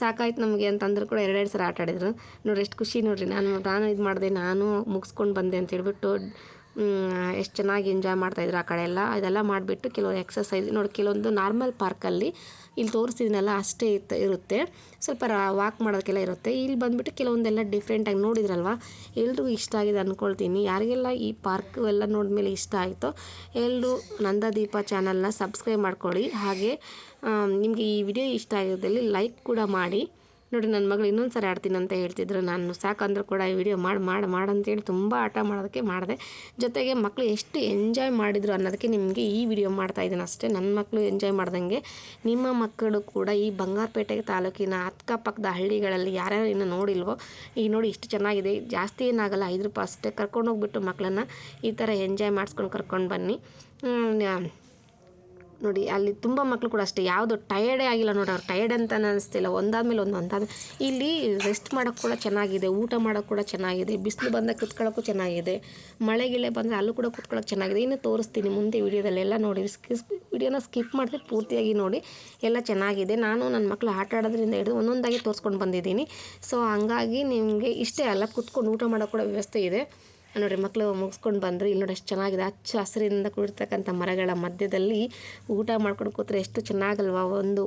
ಸಾಕಾಯ್ತು ನಮಗೆ ಅಂತಂದ್ರು ಕೂಡ ಎರಡೆರಡು ಸಲ ಆಟ ಆಡಿದರು ನೋಡ್ರಿ, ಎಷ್ಟು ಖುಷಿ ನೋಡಿರಿ. ನಾನು ನಾನು ಇದು ಮಾಡಿದೆ, ನಾನು ಮುಗಿಸ್ಕೊಂಡು ಬಂದೆ ಅಂತ ಹೇಳ್ಬಿಟ್ಟು ಎಷ್ಟು ಚೆನ್ನಾಗಿ ಎಂಜಾಯ್ ಮಾಡ್ತಾಯಿದ್ರು ಆ ಕಡೆ ಎಲ್ಲ. ಇದೆಲ್ಲ ಮಾಡಿಬಿಟ್ಟು ಕೆಲವೊಂದು ಎಕ್ಸಸೈಸ್ ನೋಡಿ, ಕೆಲವೊಂದು ನಾರ್ಮಲ್ ಪಾರ್ಕಲ್ಲಿ ಇಲ್ಲಿ ತೋರಿಸಿದ್ನಲ್ಲ, ಅಷ್ಟೇ ಇತ್ತು, ಇರುತ್ತೆ. ಸ್ವಲ್ಪ ವಾಕ್ ಮಾಡೋದಕ್ಕೆಲ್ಲ ಇರುತ್ತೆ. ಇಲ್ಲಿ ಬಂದುಬಿಟ್ಟು ಕೆಲವೊಂದೆಲ್ಲ ಡಿಫ್ರೆಂಟಾಗಿ ನೋಡಿದ್ರಲ್ವ? ಎಲ್ರಿಗೂ ಇಷ್ಟ ಆಗಿದೆ ಅಂದ್ಕೊಳ್ತೀನಿ ಯಾರಿಗೆಲ್ಲ ಈ ಪಾರ್ಕ್ ಎಲ್ಲ ನೋಡಿದ್ಮೇಲೆ ಇಷ್ಟ ಆಯಿತೋ ಎಲ್ಲರೂ ನಂದಾದೀಪ ಚಾನಲ್ನ ಸಬ್ಸ್ಕ್ರೈಬ್ ಮಾಡ್ಕೊಳ್ಳಿ. ಹಾಗೆ ನಿಮಗೆ ಈ ವಿಡಿಯೋ ಇಷ್ಟ ಆಗಿದ್ದಲ್ಲಿ ಲೈಕ್ ಕೂಡ ಮಾಡಿ. ನೋಡಿ ನನ್ನ ಮಗಳು ಇನ್ನೊಂದು ಸರಿ ಆಡ್ತೀನಿ ಅಂತ ಹೇಳ್ತಿದ್ರು. ನಾನು ಸಾಕಂದ್ರೂ ಕೂಡ ಈ ವಿಡಿಯೋ ಮಾಡಿ ಮಾಡಿ ಮಾಡಂತೇಳಿ ತುಂಬ ಆಟ ಮಾಡೋದಕ್ಕೆ ಮಾಡಿದೆ. ಜೊತೆಗೆ ಮಕ್ಕಳು ಎಷ್ಟು ಎಂಜಾಯ್ ಮಾಡಿದರು ಅನ್ನೋದಕ್ಕೆ ನಿಮಗೆ ಈ ವಿಡಿಯೋ ಮಾಡ್ತಾ ಇದ್ದೀನಿ ಅಷ್ಟೇ. ನನ್ನ ಮಕ್ಕಳು ಎಂಜಾಯ್ ಮಾಡ್ದಂಗೆ ನಿಮ್ಮ ಮಕ್ಕಳು ಕೂಡ ಈ ಬಂಗಾರಪೇಟೆ ತಾಲೂಕಿನ ಅಕ್ಕಪಕ್ಕದ ಹಳ್ಳಿಗಳಲ್ಲಿ ಯಾರ್ಯಾರು ಇನ್ನು ನೋಡಿಲ್ವೋ, ಈಗ ನೋಡಿ ಇಷ್ಟು ಚೆನ್ನಾಗಿದೆ. ಜಾಸ್ತಿ ಏನಾಗಲ್ಲ ಐದು ರೂಪಾಯಿ ಅಷ್ಟೇ ಕರ್ಕೊಂಡೋಗ್ಬಿಟ್ಟು ಮಕ್ಕಳನ್ನ ಈ ಥರ ಎಂಜಾಯ್ ಮಾಡಿಸ್ಕೊಂಡು ಕರ್ಕೊಂಡು ಬನ್ನಿ. ನೋಡಿ, ಅಲ್ಲಿ ತುಂಬ ಮಕ್ಕಳು ಕೂಡ ಅಷ್ಟೇ. ಯಾವುದು ಟಯರ್ಡೇ ಆಗಿಲ್ಲ ನೋಡಿ, ಅವ್ರು ಟಯರ್ಡ್ ಅಂತ ಅನಿಸ್ತಿಲ್ಲ. ಒಂದಾದ್ಮೇಲೆ ಒಂದು ಒಂದಾದ ಇಲ್ಲಿ ರೆಸ್ಟ್ ಮಾಡೋಕ್ಕೆ ಕೂಡ ಚೆನ್ನಾಗಿದೆ, ಊಟ ಮಾಡೋಕ್ಕೆ ಕೂಡ ಚೆನ್ನಾಗಿದೆ, ಬಿಸಿಲು ಬಂದಾಗ ಕುತ್ಕೊಳ್ಳೋಕ್ಕೂ ಚೆನ್ನಾಗಿದೆ, ಮಳೆ ಗಿಳೆ ಬಂದರೆ ಅಲ್ಲೂ ಕೂಡ ಕುತ್ಕೊಳ್ಳೋಕೆ ಚೆನ್ನಾಗಿದೆ. ಇನ್ನು ತೋರಿಸ್ತೀನಿ ಮುಂದೆ ವಿಡಿಯೋದಲ್ಲೆಲ್ಲ ನೋಡಿ ವಿಡಿಯೋನ ಸ್ಕಿಪ್ ಮಾಡಿದ್ರೆ ಪೂರ್ತಿಯಾಗಿ ನೋಡಿ, ಎಲ್ಲ ಚೆನ್ನಾಗಿದೆ. ನಾನು ನನ್ನ ಮಕ್ಕಳು ಆಟ ಆಡೋದ್ರಿಂದ ಹಿಡಿದು ಒಂದೊಂದಾಗಿ ತೋರಿಸ್ಕೊಂಡು ಬಂದಿದ್ದೀನಿ. ಸೊ, ಹಂಗಾಗಿ ನಿಮಗೆ ಇಷ್ಟೇ ಅಲ್ಲ, ಕುತ್ಕೊಂಡು ಊಟ ಮಾಡೋಕ್ಕೂ ಕೂಡ ವ್ಯವಸ್ಥೆ ಇದೆ. ನೋಡ್ರಿ ಮಕ್ಕಳು ಮುಗಿಸ್ಕೊಂಡು ಬಂದರು ಇಲ್ಲಿ ನೋಡಿ ಎಷ್ಟು ಚೆನ್ನಾಗಿದೆ. ಹಚ್ಚ ಹಸಿರಿನಿಂದ ಕೂಡಿರ್ತಕ್ಕಂಥ ಮರಗಳ ಮಧ್ಯದಲ್ಲಿ ಊಟ ಮಾಡ್ಕೊಂಡು ಕೂತ್ರೆ ಎಷ್ಟು ಚೆನ್ನಾಗಲ್ವಾ? ಒಂದು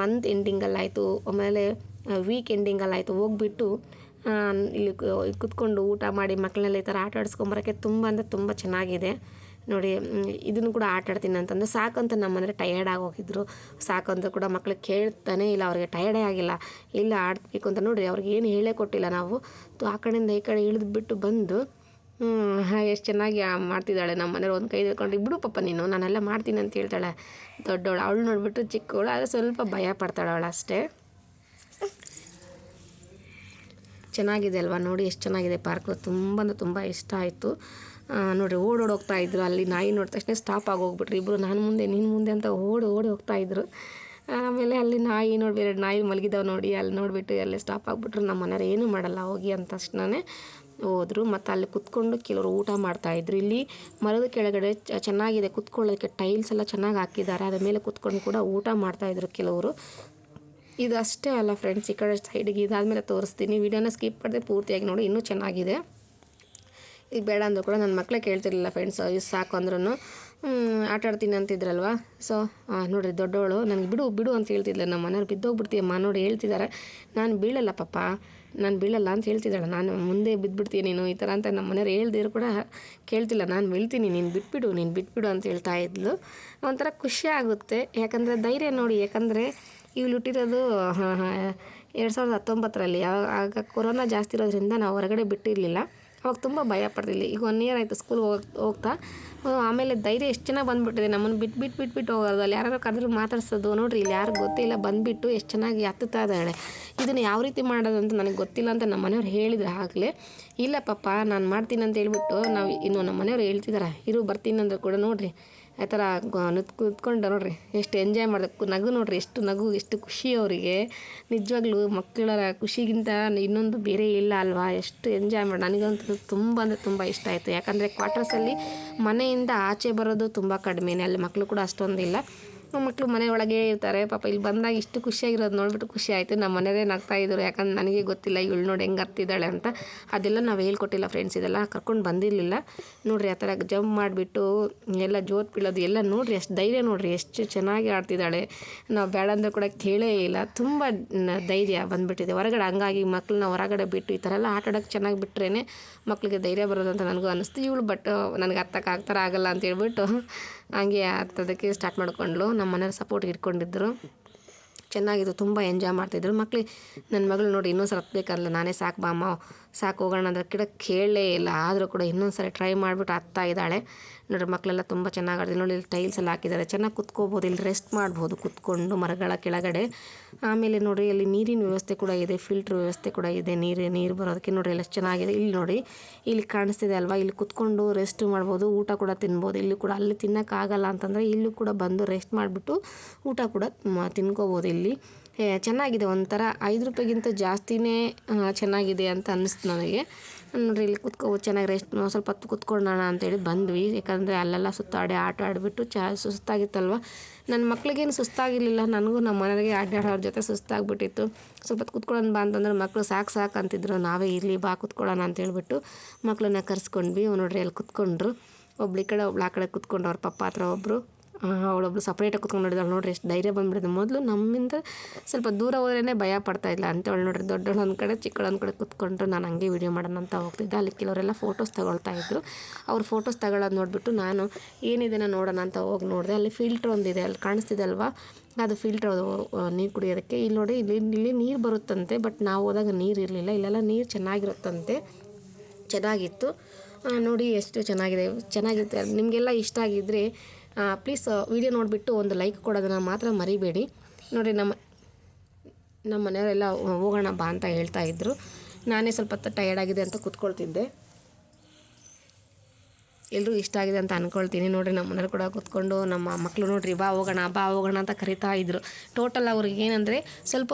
ಮಂತ್ ಎಂಡಿಂಗಲ್ಲಾಯಿತು ಆಮೇಲೆ ವೀಕ್ ಎಂಡಿಂಗಲ್ಲಾಯಿತು ಹೋಗ್ಬಿಟ್ಟು ಇಲ್ಲಿ ಕುತ್ಕೊಂಡು ಊಟ ಮಾಡಿ ಮಕ್ಕಳನ್ನೆಲ್ಲ ಈ ಥರ ಆಟ ಆಡಿಸ್ಕೊಂಬರೋಕ್ಕೆ ತುಂಬ ಅಂದರೆ ತುಂಬ ಚೆನ್ನಾಗಿದೆ. ನೋಡಿ ಇದನ್ನು ಕೂಡ ಆಟ ಆಡ್ತೀನಿ ಅಂತಂದ್ರೆ ಸಾಕಂತ ನಮ್ಮನೆ ಟಯರ್ಡ್ ಆಗೋಗಿದ್ರು ಸಾಕಂತ ಕೂಡ ಮಕ್ಳು ಕೇಳ್ತಾನೆ ಇಲ್ಲ, ಅವ್ರಿಗೆ ಟಯರ್ಡೇ ಆಗಿಲ್ಲ. ಇಲ್ಲ, ಆಡಬೇಕು ಅಂತ ನೋಡಿರಿ, ಅವ್ರಿಗೆ ಏನು ಹೇಳೇ ಕೊಟ್ಟಿಲ್ಲ ನಾವು. ತು- ಆ ಕಡೆಯಿಂದ ಈ ಕಡೆ ಇಳಿದುಬಿಟ್ಟು ಬಂದು ಎಷ್ಟು ಚೆನ್ನಾಗಿ ಮಾಡ್ತಿದ್ದಾಳೆ ನಮ್ಮ ಮನೇಲಿ ಒಂದು ಕೈ ಹಿಡ್ಕೊಂಡು ಬಿಡು ಪಪ್ಪ ನೀನು, ನಾನೆಲ್ಲ ಮಾಡ್ತೀನಿ ಅಂತ ಹೇಳ್ತಾಳೆ. ದೊಡ್ಡವಳು, ಅವಳು ನೋಡಿಬಿಟ್ಟು ಚಿಕ್ಕವಳು, ಆದರೆ ಸ್ವಲ್ಪ ಭಯ ಪಡ್ತಾಳೆ ಅವಳು ಅಷ್ಟೇ. ಚೆನ್ನಾಗಿದೆ ಅಲ್ವಾ ನೋಡಿ, ಎಷ್ಟು ಚೆನ್ನಾಗಿದೆ ಪಾರ್ಕು. ತುಂಬ ತುಂಬ ಇಷ್ಟ ಆಯಿತು. ನೋಡಿರಿ ಓಡೋಡಿ ಹೋಗ್ತಾ ಇದ್ರು. ಅಲ್ಲಿ ನಾಯಿ ನೋಡಿದ ತಕ್ಷಣ ಸ್ಟಾಪ್ ಆಗಿ ಹೋಗ್ಬಿಟ್ರು. ಇಬ್ಬರು ನಾನು ಮುಂದೆ, ನೀನು ಮುಂದೆ ಅಂತ ಓಡಿ ಓಡಿ ಹೋಗ್ತಾ ಇದ್ರು. ಆಮೇಲೆ ಅಲ್ಲಿ ನಾಯಿ ನೋಡಿ ಎರಡು ನಾಯಿ ಮಲಗಿದಾವೆ ನೋಡಿ. ಅಲ್ಲಿ ನೋಡಿಬಿಟ್ಟು ಅಲ್ಲೇ ಸ್ಟಾಪ್ ಆಗಿಬಿಟ್ರು. ನಮ್ಮ ಮನೆಯವ್ರು ಏನೂ ಮಾಡಲ್ಲ. ಹೋಗಿ ಅಂದ ತಕ್ಷಣನೇ ಹೋದರು. ಮತ್ತು ಅಲ್ಲಿ ಕುತ್ಕೊಂಡು ಕೆಲವರು ಊಟ ಮಾಡ್ತಾಯಿದ್ರು ಇಲ್ಲಿ ಮರದ ಕೆಳಗಡೆ ಚೆನ್ನಾಗಿದೆ. ಕುತ್ಕೊಳ್ಳೋದಕ್ಕೆ ಟೈಲ್ಸ್ ಎಲ್ಲ ಚೆನ್ನಾಗಿ ಹಾಕಿದ್ದಾರೆ. ಅದರ ಮೇಲೆ ಕುತ್ಕೊಂಡು ಕೂಡ ಊಟ ಮಾಡ್ತಾಯಿದ್ರು ಕೆಲವರು. ಇದು ಅಷ್ಟೇ ಅಲ್ಲ ಫ್ರೆಂಡ್ಸ್ ಈ ಕಡೆ ಸೈಡಿಗೆ ಇದಾದಮೇಲೆ ತೋರಿಸ್ತೀನಿ. ವಿಡಿಯೋನ ಸ್ಕಿಪ್ ಮಾಡಿದೆ ಪೂರ್ತಿಯಾಗಿ ನೋಡಿ. ಇನ್ನೂ ಚೆನ್ನಾಗಿದೆ. ಈಗ ಬೇಡ ಅಂದರೂ ಕೂಡ ನನ್ನ ಮಕ್ಕಳೇ ಕೇಳ್ತಿರ್ಲಿಲ್ಲ ಫ್ರೆಂಡ್ಸ್ ಇದು ಸಾಕು ಅಂದ್ರೂ ಆಟ ಆಡ್ತೀನಿ ಅಂತಿದ್ರಲ್ವ? ಸೊ ನೋಡಿರಿ ದೊಡ್ಡವಳು ನನಗೆ ಬಿಡು ಬಿಡು ಅಂತ ಹೇಳ್ತಿದ್ಲೆ. ನಮ್ಮ ಮನೆಯವ್ರು ಬಿದ್ದೋಗ್ಬಿಡ್ತೀಯಮ್ಮ ನೋಡಿ ಹೇಳ್ತಿದ್ದಾರೆ ನಾನು ಬೀಳಲ್ಲ ಪಾಪ, ನಾನು ಬೀಳಲ್ಲ ಅಂತ ಹೇಳ್ತಿದ್ದಾಳೆ. ನಾನು ಮುಂದೆ ಬಿದ್ದುಬಿಡ್ತೀನಿ ನೀನು ಈ ಥರ ಅಂತ ನಮ್ಮ ಮನೆಯವ್ರು ಹೇಳ್ದಿರು ಕೂಡ ಕೇಳ್ತಿಲ್ಲ. ನಾನು ಬೀಳ್ತೀನಿ, ನೀನು ಬಿಟ್ಬಿಡು ನೀನು ಬಿಟ್ಬಿಡು ಅಂತ ಹೇಳ್ತಾ ಇದ್ಲು. ಒಂಥರ ಖುಷಿ ಆಗುತ್ತೆ. ಯಾಕಂದರೆ ಧೈರ್ಯ ನೋಡಿ, ಯಾಕಂದರೆ ಇವ್ಳು ಹುಟ್ಟಿರೋದು ಎರಡು ಸಾವಿರದ ಹತ್ತೊಂಬತ್ತರಲ್ಲಿ. ಆಗ ಕೊರೋನಾ ಜಾಸ್ತಿ ಇರೋದ್ರಿಂದ ನಾವು ಹೊರಗಡೆ ಬಿಟ್ಟಿರಲಿಲ್ಲ. ಅವಾಗ ತುಂಬ ಭಯ ಪಡ್ತಿದ್ವಿ. ಈಗ ಒನ್ ಇಯರ್ ಆಯಿತು ಸ್ಕೂಲ್ ಹೋಗ್, ಹೋಗ್ತಾ. ಆಮೇಲೆ ಧೈರ್ಯ ಎಷ್ಟು ಚೆನ್ನಾಗಿ ಬಂದುಬಿಟ್ಟಿದೆ. ನಮ್ಮನ್ನು ಬಿಟ್ಟು ಬಿಟ್ಟು ಬಿಟ್ಟು ಹೋಗೋದು. ಅಲ್ಲಿ ಯಾರು ಕರೆದ್ರು ಮಾತಾಡ್ಸೋದು. ನೋಡಿರಿ, ಇಲ್ಲಿ ಯಾರು ಗೊತ್ತಿಲ್ಲ ಬಂದುಬಿಟ್ಟು ಎಷ್ಟು ಚೆನ್ನಾಗಿ ಹತ್ತುತ್ತಾ ಇದ್ದಾಳೆ. ಇದನ್ನು ಯಾವ ರೀತಿ ಮಾಡೋದು ಅಂತ ನನಗೆ ಗೊತ್ತಿಲ್ಲ ಅಂತ ನಮ್ಮ ಮನೆಯವ್ರು ಹೇಳಿದ್ರು ಆಗಲೇ. ಇಲ್ಲ ಪಾಪ, ನಾನು ಮಾಡ್ತೀನಿ ಅಂತ ಹೇಳ್ಬಿಟ್ಟು ನಾವು ಇನ್ನು ನಮ್ಮ ಮನೆಯವ್ರು ಹೇಳ್ತಿದ್ದಾರೆ ಇರು, ಬರ್ತೀನಿ ಅಂದ್ರೆ ಕೂಡ ನೋಡ್ರಿ. ಆ ಥರ ಕೂತ್ಕೊಂಡು ನೋಡ್ರಿ, ಎಷ್ಟು ಎಂಜಾಯ್ ಮಾಡಿದೆ, ಕು- ನಗು ನೋಡ್ರಿ, ಎಷ್ಟು ನಗು, ಎಷ್ಟು ಖುಷಿ ಅವರಿಗೆ. ನಿಜವಾಗ್ಲೂ ಮಕ್ಕಳ ಖುಷಿಗಿಂತ ಇನ್ನೊಂದು ಬೇರೆ ಇಲ್ಲ ಅಲ್ವಾ? ಎಷ್ಟು ಎಂಜಾಯ್ ಮಾಡಿ, ನನಗಂತೂ ತುಂಬ ಅಂದರೆ ತುಂಬ ಇಷ್ಟ ಆಯಿತು. ಯಾಕಂದರೆ ಕ್ವಾರ್ಟರ್ಸಲ್ಲಿ ಮನೆಯಿಂದ ಆಚೆ ಬರೋದು ತುಂಬ ಕಡಿಮೆನೇ, ಅಲ್ಲಿ ಮಕ್ಕಳು ಕೂಡ ಅಷ್ಟೊಂದಿಲ್ಲ. ಮಕ್ಕಳು ಮನೆ ಒಳಗೆ ಇರ್ತಾರೆ. ಪಾಪ ಇಲ್ಲಿ ಬಂದಾಗ ಇಷ್ಟು ಖುಷಿಯಾಗಿರೋದು ನೋಡಿಬಿಟ್ಟು ಖುಷಿ ಆಯಿತು. ನಮ್ಮ ಮನೆಯವರೇ ನಗ್ತಾ ಇದ್ದರು ಯಾಕಂದ್ರೆ ನನಗೆ ಗೊತ್ತಿಲ್ಲ, ಇವಳು ನೋಡಿ ಹೆಂಗೆ ಹತ್ತಿದ್ದಾಳೆ ಅಂತ. ಅದೆಲ್ಲ ನಾವು ಹೇಳ್ಕೊಟ್ಟಿಲ್ಲ ಫ್ರೆಂಡ್ಸ್ ಇದೆಲ್ಲ ಕರ್ಕೊಂಡು ಬಂದಿರಲಿಲ್ಲ. ನೋಡಿರಿ, ಆ ಥರ ಜಂಪ್ ಮಾಡಿಬಿಟ್ಟು ಎಲ್ಲ ಜೋತ್ ಬೀಳೋದು ಎಲ್ಲ ನೋಡಿರಿ ಎಷ್ಟು ಧೈರ್ಯ ನೋಡಿರಿ, ಎಷ್ಟು ಚೆನ್ನಾಗಿ ಆಡ್ತಿದ್ದಾಳೆ. ನಾವು ಬೇಡ ಅಂದ್ರೆ ಕೂಡ ಕೇಳೇ ಇಲ್ಲ. ತುಂಬ ಧೈರ್ಯ ಬಂದುಬಿಟ್ಟಿದೆ. ಹೊರಗಡೆ ಹಂಗಾಗಿ ಮಕ್ಕಳನ್ನ ಹೊರಗಡೆ ಬಿಟ್ಟು ಈ ಥರ ಎಲ್ಲ ಆಟ ಆಡೋಕ್ಕೆ ಚೆನ್ನಾಗಿ ಬಿಟ್ಟರೇ ಮಕ್ಕಳಿಗೆ ಧೈರ್ಯ ಬರೋದು ಅಂತ ನನಗೂ ಅನ್ನಿಸ್ತು ಇವಳು ಬಟ್ ನನಗೆ ಹತ್ತಕ್ಕೆ ಆಗ್ತಾರ, ಆಗಲ್ಲ ಅಂತ ಹೇಳ್ಬಿಟ್ಟು ಹಂಗೆ ಆಗ್ತದಕ್ಕೆ ಸ್ಟಾರ್ಟ್ ಮಾಡ್ಕೊಂಡ್ಲು. ನಮ್ಮ ಮನೇಲಿ ಸಪೋರ್ಟ್ ಇಟ್ಕೊಂಡಿದ್ರು. ಚೆನ್ನಾಗಿತ್ತು, ತುಂಬ ಎಂಜಾಯ್ ಮಾಡ್ತಿದ್ರು. ಮಕ್ಳಿಗೆ ನನ್ನ ಮಗಳು ನೋಡಿ ಇನ್ನೊಂದು ಸಲ ನಾನೇ ಸಾಕು ಬಾಮ್ಮ, ಸಾಕು ಹೋಗೋಣ ಅಂದ್ರೆ ಕಿಡ ಕೇಳಲೇ ಇಲ್ಲ. ಆದರೂ ಕೂಡ ಇನ್ನೊಂದು ಸಲ ಟ್ರೈ ಮಾಡಿಬಿಟ್ಟು ಹತ್ತಾ ಇದ್ದಾಳೆ. ನೋಡ್ರಿ ಮಕ್ಕಳೆಲ್ಲ ತುಂಬ ಚೆನ್ನಾಗಿ ಆಡಿದೆ ನೋಡಿ, ಇಲ್ಲಿ ಟೈಲ್ಸ್ ಎಲ್ಲ ಹಾಕಿದ್ದಾರೆ ಚೆನ್ನಾಗಿ ಕುತ್ಕೋಬೋದು. ಇಲ್ಲಿ ರೆಸ್ಟ್ ಮಾಡ್ಬೋದು ಕುತ್ಕೊಂಡು ಮರಗಳ ಕೆಳಗಡೆ. ಆಮೇಲೆ ನೋಡಿ ಅಲ್ಲಿ ನೀರಿನ ವ್ಯವಸ್ಥೆ ಕೂಡ ಇದೆ. ಫಿಲ್ಟ್ರ್ ವ್ಯವಸ್ಥೆ ಕೂಡ ಇದೆ. ನೀರು ನೀರು ಬರೋದಕ್ಕೆ ನೋಡಿ ಎಲ್ಲ ಚೆನ್ನಾಗಿದೆ. ಇಲ್ಲಿ ನೋಡಿ ಇಲ್ಲಿ ಕಾಣಿಸ್ತಿದೆ ಅಲ್ವಾ? ಇಲ್ಲಿ ಕುತ್ಕೊಂಡು ರೆಸ್ಟ್ ಮಾಡ್ಬೋದು. ಊಟ ಕೂಡ ತಿನ್ಬೋದು. ಇಲ್ಲಿ ಕೂಡ ಅಲ್ಲಿ ತಿನ್ನೋಕ್ಕಾಗಲ್ಲ ಅಂತಂದರೆ ಇಲ್ಲೂ ಕೂಡ ಬಂದು ರೆಸ್ಟ್ ಮಾಡಿಬಿಟ್ಟು ಊಟ ಕೂಡ ತಿನ್ಕೋಬೋದು ಇಲ್ಲಿ. ಚೆನ್ನಾಗಿದೆ, ಒಂಥರ ಐದು ರೂಪಾಯಿಗಿಂತ ಜಾಸ್ತಿನೇ ಚೆನ್ನಾಗಿದೆ ಅಂತ ಅನ್ನಿಸ್ತು ನನಗೆ. ನೋಡ್ರಿ, ಇಲ್ಲಿ ಕುತ್ಕೋ, ಚೆನ್ನಾಗಿ ರೆಸ್ಟ್ ಸ್ವಲ್ಪ ಹೊತ್ತು ಕುತ್ಕೊಳ್ಳೋಣ ಅಂತೇಳಿ ಬಂದ್ವಿ. ಯಾಕಂದರೆ ಅಲ್ಲೆಲ್ಲ ಸುತ್ತಾಡಿ, ಆಟ ಆಡಿಬಿಟ್ಟು ಚಾ, ಸುಸ್ತಾಗಿತ್ತಲ್ವ. ನನ್ನ ಮಕ್ಳಿಗೇನು ಸುಸ್ತಾಗಿರಲಿಲ್ಲ, ನನಗೂ ನಮ್ಮ ಮನೆಗೆ ಆಟಾಡೋರ ಜೊತೆ ಸುಸ್ತಾಗಿಬಿಟ್ಟಿತ್ತು. ಸ್ವಲ್ಪ ಹೊತ್ತು ಕುತ್ಕೊಳ್ಳೋಣ ಬಾ ಅಂತಂದ್ರೆ ಮಕ್ಕಳು ಸಾಕು ಸಾಕು ಅಂತಿದ್ರು. ನಾವೇ ಇರಲಿ, ಬಾ ಕುತ್ಕೊಳ್ಳೋಣ ಅಂತ ಹೇಳ್ಬಿಟ್ಟು ಮಕ್ಕಳನ್ನ ಕರ್ಸ್ಕೊಂಡ್ವಿ. ನೋಡ್ರಿ, ಅಲ್ಲಿ ಕುತ್ಕೊಂಡ್ರು. ಒಬ್ಳು ಈ ಕಡೆ, ಒಬ್ಳು ಆ ಕಡೆ ಕುತ್ಕೊಂಡು, ಅವ್ರ ಪಪ್ಪ ಹತ್ರ ಒಬ್ಬರು ಅವಳೊಬ್ಳು ಸಪ್ರೇಟಾಗಿ ಕುತ್ಕೊಂಡು ನೋಡಿದಾಳೆ. ನೋಡ್ರಿ ಎಷ್ಟು ಧೈರ್ಯ ಬಂದ್ಬಿಡುತ್ತೆ. ಮೊದಲು ನಮ್ಮಿಂದ ಸ್ವಲ್ಪ ದೂರ ಹೋದ್ರೇ ಭಯ ಪಡ್ತಾ ಇಲ್ಲ. ಅಂತೇಳಿ ನೋಡ್ರಿ ದೊಡ್ಡವಳು ಒಂದು ಕಡೆ ಚಿಕ್ಕಳು ಒಂದು ಕಡೆ ಕುತ್ಕೊಂಡ್ರು ನಾನು ಹಂಗೆ ವೀಡಿಯೋ ಮಾಡೋಣ ಅಂತ ಹೋಗ್ತಿದ್ದೆ. ಅಲ್ಲಿ ಕೆಲವರೆಲ್ಲ ಫೋಟೋಸ್ ತಗೊಳ್ತಾ ಇದ್ರು. ಅವ್ರು ಫೋಟೋಸ್ ತಗೊಳ್ಳೋದು ನೋಡಿಬಿಟ್ಟು ನಾನು ಏನಿದೆ ನೋಡೋಣ ಅಂತ ಹೋಗಿ ನೋಡಿದೆ. ಅಲ್ಲಿ ಫಿಲ್ಟ್ರ್ ಒಂದಿದೆ. ಅಲ್ಲಿ ಕಾಣಿಸ್ತಿದೆ ಅಲ್ವಾ? ಅದು ಫಿಲ್ಟ್ರ್ ಅದು ನೀರು ಕುಡಿಯೋದಕ್ಕೆ. ಇಲ್ಲಿ ನೋಡಿ, ಇಲ್ಲಿ ಇಲ್ಲಿ ನೀರು ಬರುತ್ತಂತೆ ಬಟ್ ನಾವು ಹೋದಾಗ ನೀರು ಇರಲಿಲ್ಲ. ಇಲ್ಲೆಲ್ಲ ನೀರು ಚೆನ್ನಾಗಿರುತ್ತಂತೆ. ಚೆನ್ನಾಗಿತ್ತು. ನೋಡಿ ಎಷ್ಟು ಚೆನ್ನಾಗಿದೆ. ಚೆನ್ನಾಗಿರುತ್ತೆ ನಿಮಗೆಲ್ಲ ಇಷ್ಟ ಆಗಿದ್ದರೆ ಪ್ಲೀಸ್ ವಿಡಿಯೋ ನೋಡಿಬಿಟ್ಟು ಒಂದು ಲೈಕ್ ಕೊಡೋದನ್ನು ಮಾತ್ರ ಮರಿಬೇಡಿ. ನೋಡಿ, ನಮ್ಮ ನಮ್ಮ ಮನೆಯವರೆಲ್ಲ ಹೋಗೋಣ ಬಾ ಅಂತ ಹೇಳ್ತಾ ಇದ್ದರು ನಾನೇ ಸ್ವಲ್ಪ ಟಯರ್ಡ್ ಆಗಿದೆ ಅಂತ ಕೂತ್ಕೊಳ್ತಿದ್ದೆ. ಎಲ್ಲರೂ ಇಷ್ಟ ಆಗಿದೆ ಅಂತ ಅಂದ್ಕೊಳ್ತೀನಿ ನೋಡಿರಿ, ನಮ್ಮ ಮನೇಲಿ ಕೂಡ ಕೂತ್ಕೊಂಡು ನಮ್ಮ ಮಕ್ಕಳು ನೋಡಿರಿ, ಬಾ ಹೋಗೋಣ ಬಾ ಹೋಗೋಣ ಅಂತ ಕರಿತಾ ಇದ್ದರು ಟೋಟಲ್ ಅವ್ರಿಗೆ ಏನಂದರೆ ಸ್ವಲ್ಪ